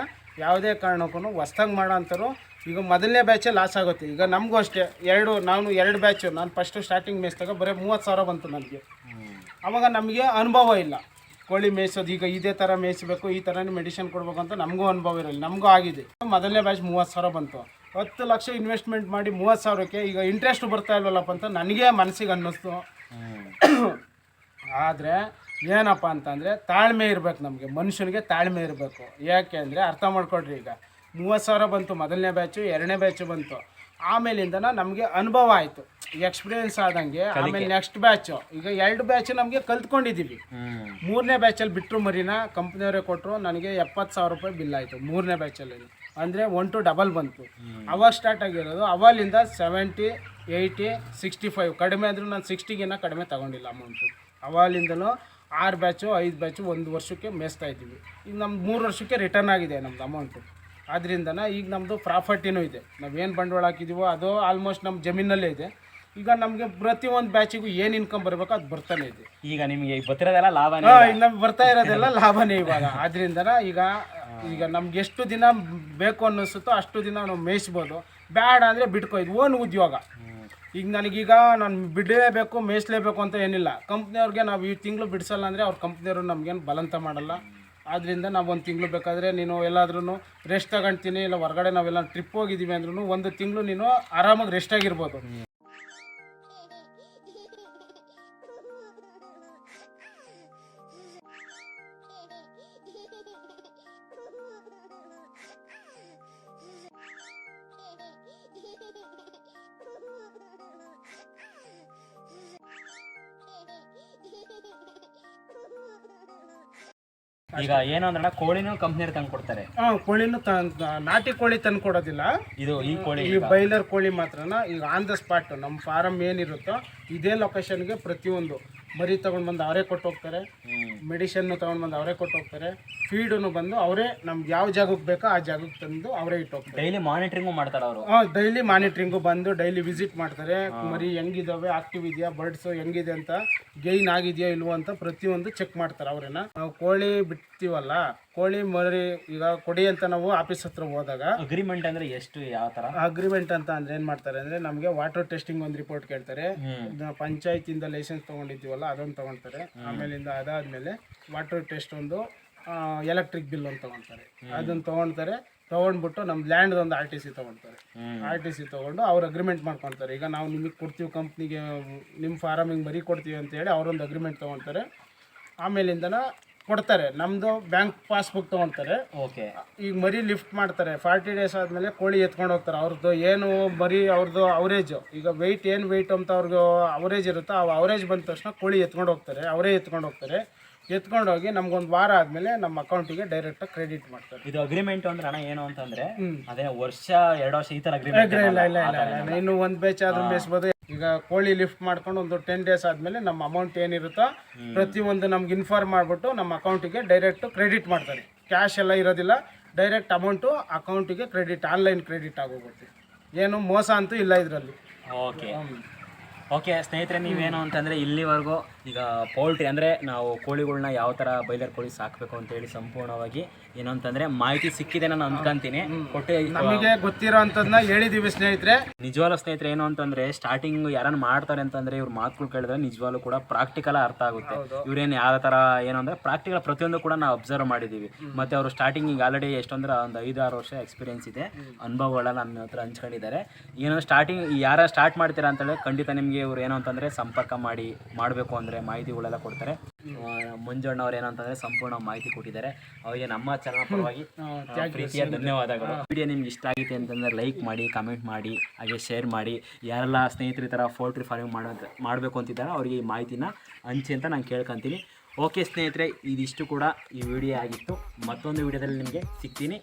ಯಾವುದೇ ಕಾರಣಕ್ಕೂ ಹೊಸ್ದಾಗಿ ಮಾಡೋ ಈಗ ಮೊದಲನೇ ಬ್ಯಾಚೇ ಲಾಸ್ ಆಗುತ್ತೆ. ಈಗ ನಮಗೂ ಅಷ್ಟೇ, ಎರಡು, ನಾನು ಎರಡು ಬ್ಯಾಚು ನಾನು ಫಸ್ಟು ಸ್ಟಾರ್ಟಿಂಗ್ ಮೇಯಿಸಿದಾಗ ಬರೀ ಮೂವತ್ತು ಸಾವಿರ ಬಂತು ನನಗೆ ಅವಾಗ ನಮಗೆ ಅನುಭವ ಇಲ್ಲ. ಕೋಳಿ ಮೇಯಿಸೋದು, ಈಗ ಇದೇ ಥರ ಮೇಯಿಸಬೇಕು, ಈ ಥರನೇ ಮೆಡಿಸಿನ್ ಕೊಡಬೇಕು ಅಂತ ನಮಗೂ ಅನುಭವ ಇರಲ್ಲ, ನಮಗೂ ಆಗಿದೆ. ಮೊದಲನೇ ಬ್ಯಾಚ್ ಮೂವತ್ತು ಸಾವಿರ ಬಂತು. ಹತ್ತು ಲಕ್ಷ ಇನ್ವೆಸ್ಟ್ಮೆಂಟ್ ಮಾಡಿ ಮೂವತ್ತು ಸಾವಿರಕ್ಕೆ ಈಗ ಇಂಟ್ರೆಸ್ಟ್ ಬರ್ತಾ ಇಲ್ವಲ್ಲಪ್ಪ ಅಂತ ನನಗೆ ಮನಸ್ಸಿಗೆ ಅನ್ನಿಸ್ತು. ಆದರೆ ಏನಪ್ಪ ಅಂತಂದರೆ ತಾಳ್ಮೆ ಇರಬೇಕು ನಮಗೆ ಮನುಷ್ಯನಿಗೆ ತಾಳ್ಮೆ ಇರಬೇಕು. ಯಾಕೆ ಅಂದರೆ ಅರ್ಥ ಮಾಡ್ಕೊಡ್ರಿ ಈಗ. ಮೂವತ್ತು ಸಾವಿರ ಬಂತು ಮೊದಲನೇ ಬ್ಯಾಚು ಎರಡನೇ ಬ್ಯಾಚು ಬಂತು. ಆಮೇಲಿಂದ ನಮಗೆ ಅನುಭವ ಆಯಿತು. ಎಕ್ಸ್ಪೀರಿಯನ್ಸ್ ಆದಂಗೆ ಆಮೇಲೆ ನೆಕ್ಸ್ಟ್ ಬ್ಯಾಚು ಈಗ ಎರಡು ಬ್ಯಾಚ್ ನಮಗೆ ಕಲ್ತ್ಕೊಂಡಿದ್ದೀವಿ ಮೂರನೇ ಬ್ಯಾಚಲ್ಲಿ ಬಿಟ್ಟರು ಮರಿನ ಕಂಪ್ನಿಯವರೇ ಕೊಟ್ಟರು ನನಗೆ ಎಪ್ಪತ್ತು ಸಾವಿರ ರೂಪಾಯಿ ಬಿಲ್ ಆಯಿತು ಮೂರನೇ ಬ್ಯಾಚಲ್ಲಿ ಅಂದರೆ ಒನ್ ಟು ಡಬಲ್ ಬಂತು. ಅವಾಗ ಸ್ಟಾರ್ಟ್ ಆಗಿರೋದು ಅವಲಿಂದ ಸೆವೆಂಟಿ ಏಯ್ಟಿ ಸಿಕ್ಸ್ಟಿ ಫೈವ್ ಕಡಿಮೆ ಆದರೂ ನಾನು ಸಿಕ್ಸ್ಟಿಗಿನ್ನ ಕಡಿಮೆ ತಗೊಂಡಿಲ್ಲ ಅಮೌಂಟು ಅವಲಿಂದಲೂ ಆರು ಬ್ಯಾಚು ಐದು ಬ್ಯಾಚು ಒಂದು ವರ್ಷಕ್ಕೆ ಮೇಯಿಸ್ತಾ ಇದ್ದೀವಿ. ಈಗ ನಮ್ಮ ಮೂರು ವರ್ಷಕ್ಕೆ ರಿಟರ್ನ್ ಆಗಿದೆ ನಮ್ದು ಅಮೌಂಟು ಆದ್ರಿಂದನ ಈಗ ನಮ್ಮದು ಪ್ರಾಪರ್ಟಿನೂ ಇದೆ. ನಾವೇನು ಬಂಡವಾಳ ಹಾಕಿದ್ದೀವೋ ಅದು ಆಲ್ಮೋಸ್ಟ್ ನಮ್ಮ ಜಮೀನಲ್ಲೇ ಇದೆ. ಈಗ ನಮಗೆ ಪ್ರತಿಯೊಂದು ಬ್ಯಾಚಿಗೂ ಏನು ಇನ್ಕಮ್ ಬರಬೇಕು ಅದು ಬರ್ತಾನೆ ಇದೆ. ಈಗ ನಿಮಗೆ ಬರ್ತಿರೋದೆಲ್ಲ ಲಾಭ ನಮ್ಗೆ ಬರ್ತಾ ಇರೋದೆಲ್ಲ ಲಾಭನೇ ಇವಾಗ. ಆದ್ರಿಂದನ ಈಗ ಈಗ ನಮ್ಗೆ ಎಷ್ಟು ದಿನ ಬೇಕು ಅನ್ನಿಸುತ್ತೋ ಅಷ್ಟು ದಿನ ನಾವು ಮೇಯಿಸ್ಬೋದು. ಬೇಡ ಅಂದರೆ ಬಿಟ್ಕೋ, ಇದು ಓನ್ ಉದ್ಯೋಗ. ಈಗ ನನಗೀಗ ನಾನು ಬಿಡಲೇಬೇಕು, ಮೇಯಿಸ್ಲೇಬೇಕು ಅಂತ ಏನಿಲ್ಲ. ಕಂಪ್ನಿಯವ್ರಿಗೆ ನಾವು ಈ ತಿಂಗಳು ಬಿಡಿಸಲ್ಲ ಅಂದರೆ ಅವ್ರ ಕಂಪ್ನಿಯವರು ನಮಗೇನು ಬಲಂತ ಮಾಡಲ್ಲ. ಆದ್ದರಿಂದ ನಾವು ಒಂದು ತಿಂಗಳು ಬೇಕಾದರೆ ನೀನು ಎಲ್ಲಾದ್ರೂ ರೆಸ್ಟ್ ತಗೊಳ್ತೀನಿ ಇಲ್ಲ ಹೊರಗಡೆ ನಾವೆಲ್ಲ ಟ್ರಿಪ್ ಹೋಗಿದ್ದೀವಿ ಅಂದ್ರೂ ಒಂದು ತಿಂಗಳು ನೀನು ಆರಾಮಾಗಿ ರೆಸ್ಟ್ ಆಗಿರ್ಬೋದು. ಈಗ ಏನು ಅಂದ್ರೆ ಕೋಳಿನೂ ಕಂಪ್ನಿ ತಂದು ಕೊಡ್ತಾರೆ. ಹಾಂ ಕೋಳಿನೂ ತ ನಾಟಿ ಕೋಳಿ ತಂದು ಕೊಡೋದಿಲ್ಲ. ಇದು ಈ ಕೋಳಿ ಈ ಬೈಲರ್ ಕೋಳಿ ಮಾತ್ರನ ಈಗ ಆನ್ ದ ಸ್ಪಾಟ್ ನಮ್ಮ ಫಾರಮ್ ಏನಿರುತ್ತೋ ಇದೇ ಲೊಕೇಶನ್ಗೆ ಪ್ರತಿಯೊಂದು ಮರಿ ತಗೊಂಡ್ ಬಂದು ಅವರೇ ಕೊಟ್ಟು ಹೋಗ್ತಾರೆ. ಮೆಡಿಸನ್ ತಗೊಂಡು ಬಂದು ಅವರೇ ಕೊಟ್ಟು ಹೋಗ್ತಾರೆ. ಫೀಡನ್ನು ಬಂದು ಅವರೇ ನಮ್ಗೆ ಯಾವ ಜಾಗಕ್ಕೆ ಬೇಕೋ ಆ ಜಾಗಕ್ಕೆ ತಂದು ಅವರೇ ಇಟ್ಟು ಡೈಲಿ ಮಾನಿಟ್ರಿಂಗು ಮಾಡ್ತಾರೆ ಅವರು. ಡೈಲಿ ಮಾನಿಟ್ರಿಂಗು ಬಂದು ಡೈಲಿ ವಿಸಿಟ್ ಮಾಡ್ತಾರೆ. ಮರಿ ಹೆಂಗಿದಾವೆ ಆಕ್ಟಿವ್ ಇದೆಯಾ ಬರ್ಡ್ಸು ಹೆಂಗಿದೆ ಅಂತ ಗೈನ್ ಆಗಿದೆಯಾ ಇಲ್ವೋ ಅಂತ ಪ್ರತಿಯೊಂದು ಚೆಕ್ ಮಾಡ್ತಾರೆ ಅವರೇನ. ನಾವು ಕೋಳಿ ಬಿಡ್ತೀವಲ್ಲ ಕೋಳಿ ಮರಿ ಈಗ ಕೊಡಿ ಅಂತ ನಾವು ಆಫೀಸ್ ಹತ್ರ ಹೋದಾಗ ಅಗ್ರಿಮೆಂಟ್ ಅಂದ್ರೆ ಎಷ್ಟು ಯಾವ ತರ? ಅಗ್ರಿಮೆಂಟ್ ಅಂತ ಅಂದ್ರೆ ಏನ್ ಮಾಡ್ತಾರೆ ಅಂದ್ರೆ ನಮಗೆ ವಾಟರ್ ಟೆಸ್ಟಿಂಗ್ ಒಂದು ರಿಪೋರ್ಟ್ ಕೇಳ್ತಾರೆ. ಪಂಚಾಯತ್ ಲೈಸೆನ್ಸ್ ತಗೊಂಡಿದ್ದೀವಲ್ಲ ಅದೊಂದು ತಗೊಳ್ತಾರೆ ಆಮೇಲಿಂದ ಅದಾದ್ಮೇಲೆ ವಾಟರ್ ಟೆಸ್ಟ್ ಒಂದು ಎಲೆಕ್ಟ್ರಿಕ್ ಬಿಲ್ ಅಂತ ತಗೊಳ್ತಾರೆ ಅದನ್ನ ತಗೊಳ್ತಾರೆ ತಗೊಂಡ್ಬಿಟ್ಟು ನಮ್ಮ ಲ್ಯಾಂಡ್ ಒಂದು ಆರ್ ಟಿ ಸಿ ತಗೊಂತಾರೆ. ಆರ್ ಟಿ ಸಿ ತಗೊಂಡು ಅವ್ರು ಅಗ್ರಿಮೆಂಟ್ ಮಾಡ್ಕೊತಾರೆ. ಈಗ ನಾವು ನಿಮಗೆ ಕೊಡ್ತೀವಿ ಕಂಪ್ನಿಗೆ ನಿಮ್ಮ ಫಾರಮಿಗೆ ಬರೀ ಕೊಡ್ತೀವಿ ಅಂತೇಳಿ ಅವರೊಂದು ಅಗ್ರಿಮೆಂಟ್ ತೊಗೊಳ್ತಾರೆ ಆಮೇಲಿಂದನ ಕೊಡ್ತಾರೆ. ನಮ್ಮದು ಬ್ಯಾಂಕ್ ಪಾಸ್ಬುಕ್ ತೊಗೊಳ್ತಾರೆ ಓಕೆ ಈಗ ಮರಿ ಲಿಫ್ಟ್ ಮಾಡ್ತಾರೆ. ಫಾರ್ಟಿ ಡೇಸ್ ಆದಮೇಲೆ ಕೋಳಿ ಎತ್ಕೊಂಡು ಹೋಗ್ತಾರೆ. ಅವ್ರದ್ದು ಏನು ಮರಿ ಅವ್ರದ್ದು ಅವರೇಜು ಈಗ ವೆಯ್ಟ್ ಏನು ವೆಯ್ಟ್ ಅಂತ ಅವ್ರಿಗೆ ಅವರೇಜ್ ಇರುತ್ತೋ ಆ ಅವರೇಜ್ ಬಂದ ತಕ್ಷಣ ಕೋಳಿ ಎತ್ಕೊಂಡು ಹೋಗ್ತಾರೆ. ಅವರೇ ಎತ್ಕೊಂಡು ಹೋಗ್ತಾರೆ. ಎತ್ಕೊಂಡು ಹೋಗಿ ನಮ್ಗೊಂದು ವಾರ ಆದಮೇಲೆ ನಮ್ಮ ಅಕೌಂಟಿಗೆ ಡೈರೆಕ್ಟಾಗಿ ಕ್ರೆಡಿಟ್ ಮಾಡ್ತಾರೆ. ಇದು ಅಗ್ರಿಮೆಂಟ್ ಅಂದ್ರೆ ಹಣ ಏನು ಅಂತಂದ್ರೆ ಅದೇ ವರ್ಷ ಎರಡು ವರ್ಷ ಈ ತರ ಅಗ್ರಿಮೆಂಟ್ ಇಲ್ಲ ಇಲ್ಲ ಇಲ್ಲ ಇನ್ನು ಒಂದು ಬೇಚ್ ಆದ್ರೂ ಬೇಸ್ಬೋದು ಈಗ ಕೋಳಿ ಲಿಫ್ಟ್ ಮಾಡ್ಕೊಂಡು ಒಂದು ಟೆನ್ ಡೇಸ್ ಆದಮೇಲೆ ನಮ್ಮ ಅಮೌಂಟ್ ಏನಿರುತ್ತೋ ಪ್ರತಿಯೊಂದು ನಮ್ಗೆ ಇನ್ಫಾರ್ಮ್ ಮಾಡಿಬಿಟ್ಟು ನಮ್ಮ ಅಕೌಂಟಿಗೆ ಡೈರೆಕ್ಟ್ ಕ್ರೆಡಿಟ್ ಮಾಡ್ತಾರೆ. ಕ್ಯಾಶ್ ಎಲ್ಲ ಇರೋದಿಲ್ಲ. ಡೈರೆಕ್ಟ್ ಅಮೌಂಟು ಅಕೌಂಟಿಗೆ ಕ್ರೆಡಿಟ್ ಆನ್ಲೈನ್ ಕ್ರೆಡಿಟ್ ಆಗೋಗುತ್ತೆ. ಏನು ಮೋಸ ಅಂತೂ ಇಲ್ಲ ಇದರಲ್ಲಿ. ಓಕೆ ಓಕೆ ಸ್ನೇಹಿತರೆ ನೀವೇನು ಅಂತಂದರೆ ಇಲ್ಲಿವರೆಗೂ ಈಗ ಪೌಲ್ಟ್ರಿ ಅಂದರೆ ನಾವು ಕೋಳಿಗಳನ್ನ ಯಾವ ಥರ ಬೈಲರ್ ಕೋಳಿ ಸಾಕಬೇಕು ಅಂತೇಳಿ ಸಂಪೂರ್ಣವಾಗಿ ಏನು ಅಂತಂದರೆ ಮಾಹಿತಿ ಸಿಕ್ಕಿದೆ ನಾನು ಅಂದ್ಕೊಂತೀನಿ. ಕೊಟ್ಟೆ ನಮಗೆ ಗೊತ್ತಿರೋ ಅಂಥದ್ದನ್ನ ಹೇಳಿದ್ದೀವಿ ಸ್ನೇಹಿತರೆ. ನಿಜವಾಗ್ಲೂ ಸ್ನೇಹಿತರೆ ಏನು ಅಂತಂದರೆ ಸ್ಟಾರ್ಟಿಂಗ್ ಯಾರನ್ನ ಮಾಡ್ತಾರೆ ಅಂತಂದರೆ ಇವ್ರ ಮಾತುಗಳು ಕೇಳಿದ್ರೆ ನಿಜವಾಗ್ಲೂ ಕೂಡ ಪ್ರಾಕ್ಟಿಕಲ್ ಅರ್ಥ ಆಗುತ್ತೆ. ಇವ್ರೇನು ಯಾವ ಥರ ಏನು ಅಂದರೆ ಪ್ರಾಕ್ಟಿಕಲ್ ಪ್ರತಿಯೊಂದು ಕೂಡ ನಾವು ಅಬ್ಸರ್ವ್ ಮಾಡಿದ್ದೀವಿ ಮತ್ತು ಅವರು ಸ್ಟಾರ್ಟಿಂಗ್ ಈಗ ಆಲ್ರೆಡಿ ಎಷ್ಟೊಂದ್ರೆ ಒಂದು ಐದಾರು ವರ್ಷ ಎಕ್ಸ್ಪೀರಿಯನ್ಸ್ ಇದೆ. ಅನುಭವಗಳೆಲ್ಲ ನನ್ನ ಹತ್ರ ಹಂಚ್ಕೊಂಡಿದ್ದಾರೆ. ಏನೋ ಸ್ಟಾರ್ಟಿಂಗ್ ಯಾರ ಸ್ಟಾರ್ಟ್ ಮಾಡ್ತೀರಾ ಅಂತೇಳಿ ಖಂಡಿತ ನಿಮಗೆ ಇವ್ರು ಏನು ಅಂತಂದರೆ ಸಂಪರ್ಕ ಮಾಡಿ ಮಾಡಬೇಕು ಅಂದರೆ ಮಾಹಿತಿಗಳೆಲ್ಲ ಕೊಡ್ತಾರೆ. ಮಂಜಣ್ಣ ಅವ್ರು ಏನಂತಂದರೆ ಸಂಪೂರ್ಣ ಮಾಹಿತಿ ಕೊಟ್ಟಿದ್ದಾರೆ. ಅವರಿಗೆ ನಮ್ಮ ಚಾನಲ್ ಪರವಾಗಿ ಪ್ರೀತಿಯ ಧನ್ಯವಾದಗಳು. ವಿಡಿಯೋ ನಿಮ್ಗೆ ಇಷ್ಟ ಆಗಿದೆ ಅಂತಂದರೆ ಲೈಕ್ ಮಾಡಿ ಕಮೆಂಟ್ ಮಾಡಿ ಹಾಗೆ ಶೇರ್ ಮಾಡಿ. ಯಾರೆಲ್ಲ ಸ್ನೇಹಿತರ ಥರ ಪೋಲ್ಟ್ರಿ ಫಾರ್ಮಿಂಗ್ ಮಾಡೋ ಮಾಡಬೇಕು ಅಂತಿದ್ದಾರೆ ಅವರಿಗೆ ಈ ಮಾಹಿತಿನ ಹಂಚಿ ಅಂತ ನಾನು ಕೇಳ್ಕೊತೀನಿ. ಓಕೆ ಸ್ನೇಹಿತರೆ ಇದಿಷ್ಟು ಕೂಡ ಈ ವಿಡಿಯೋ ಆಗಿತ್ತು. ಮತ್ತೊಂದು ವಿಡಿಯೋದಲ್ಲಿ ನಿಮಗೆ ಸಿಗ್ತೀನಿ.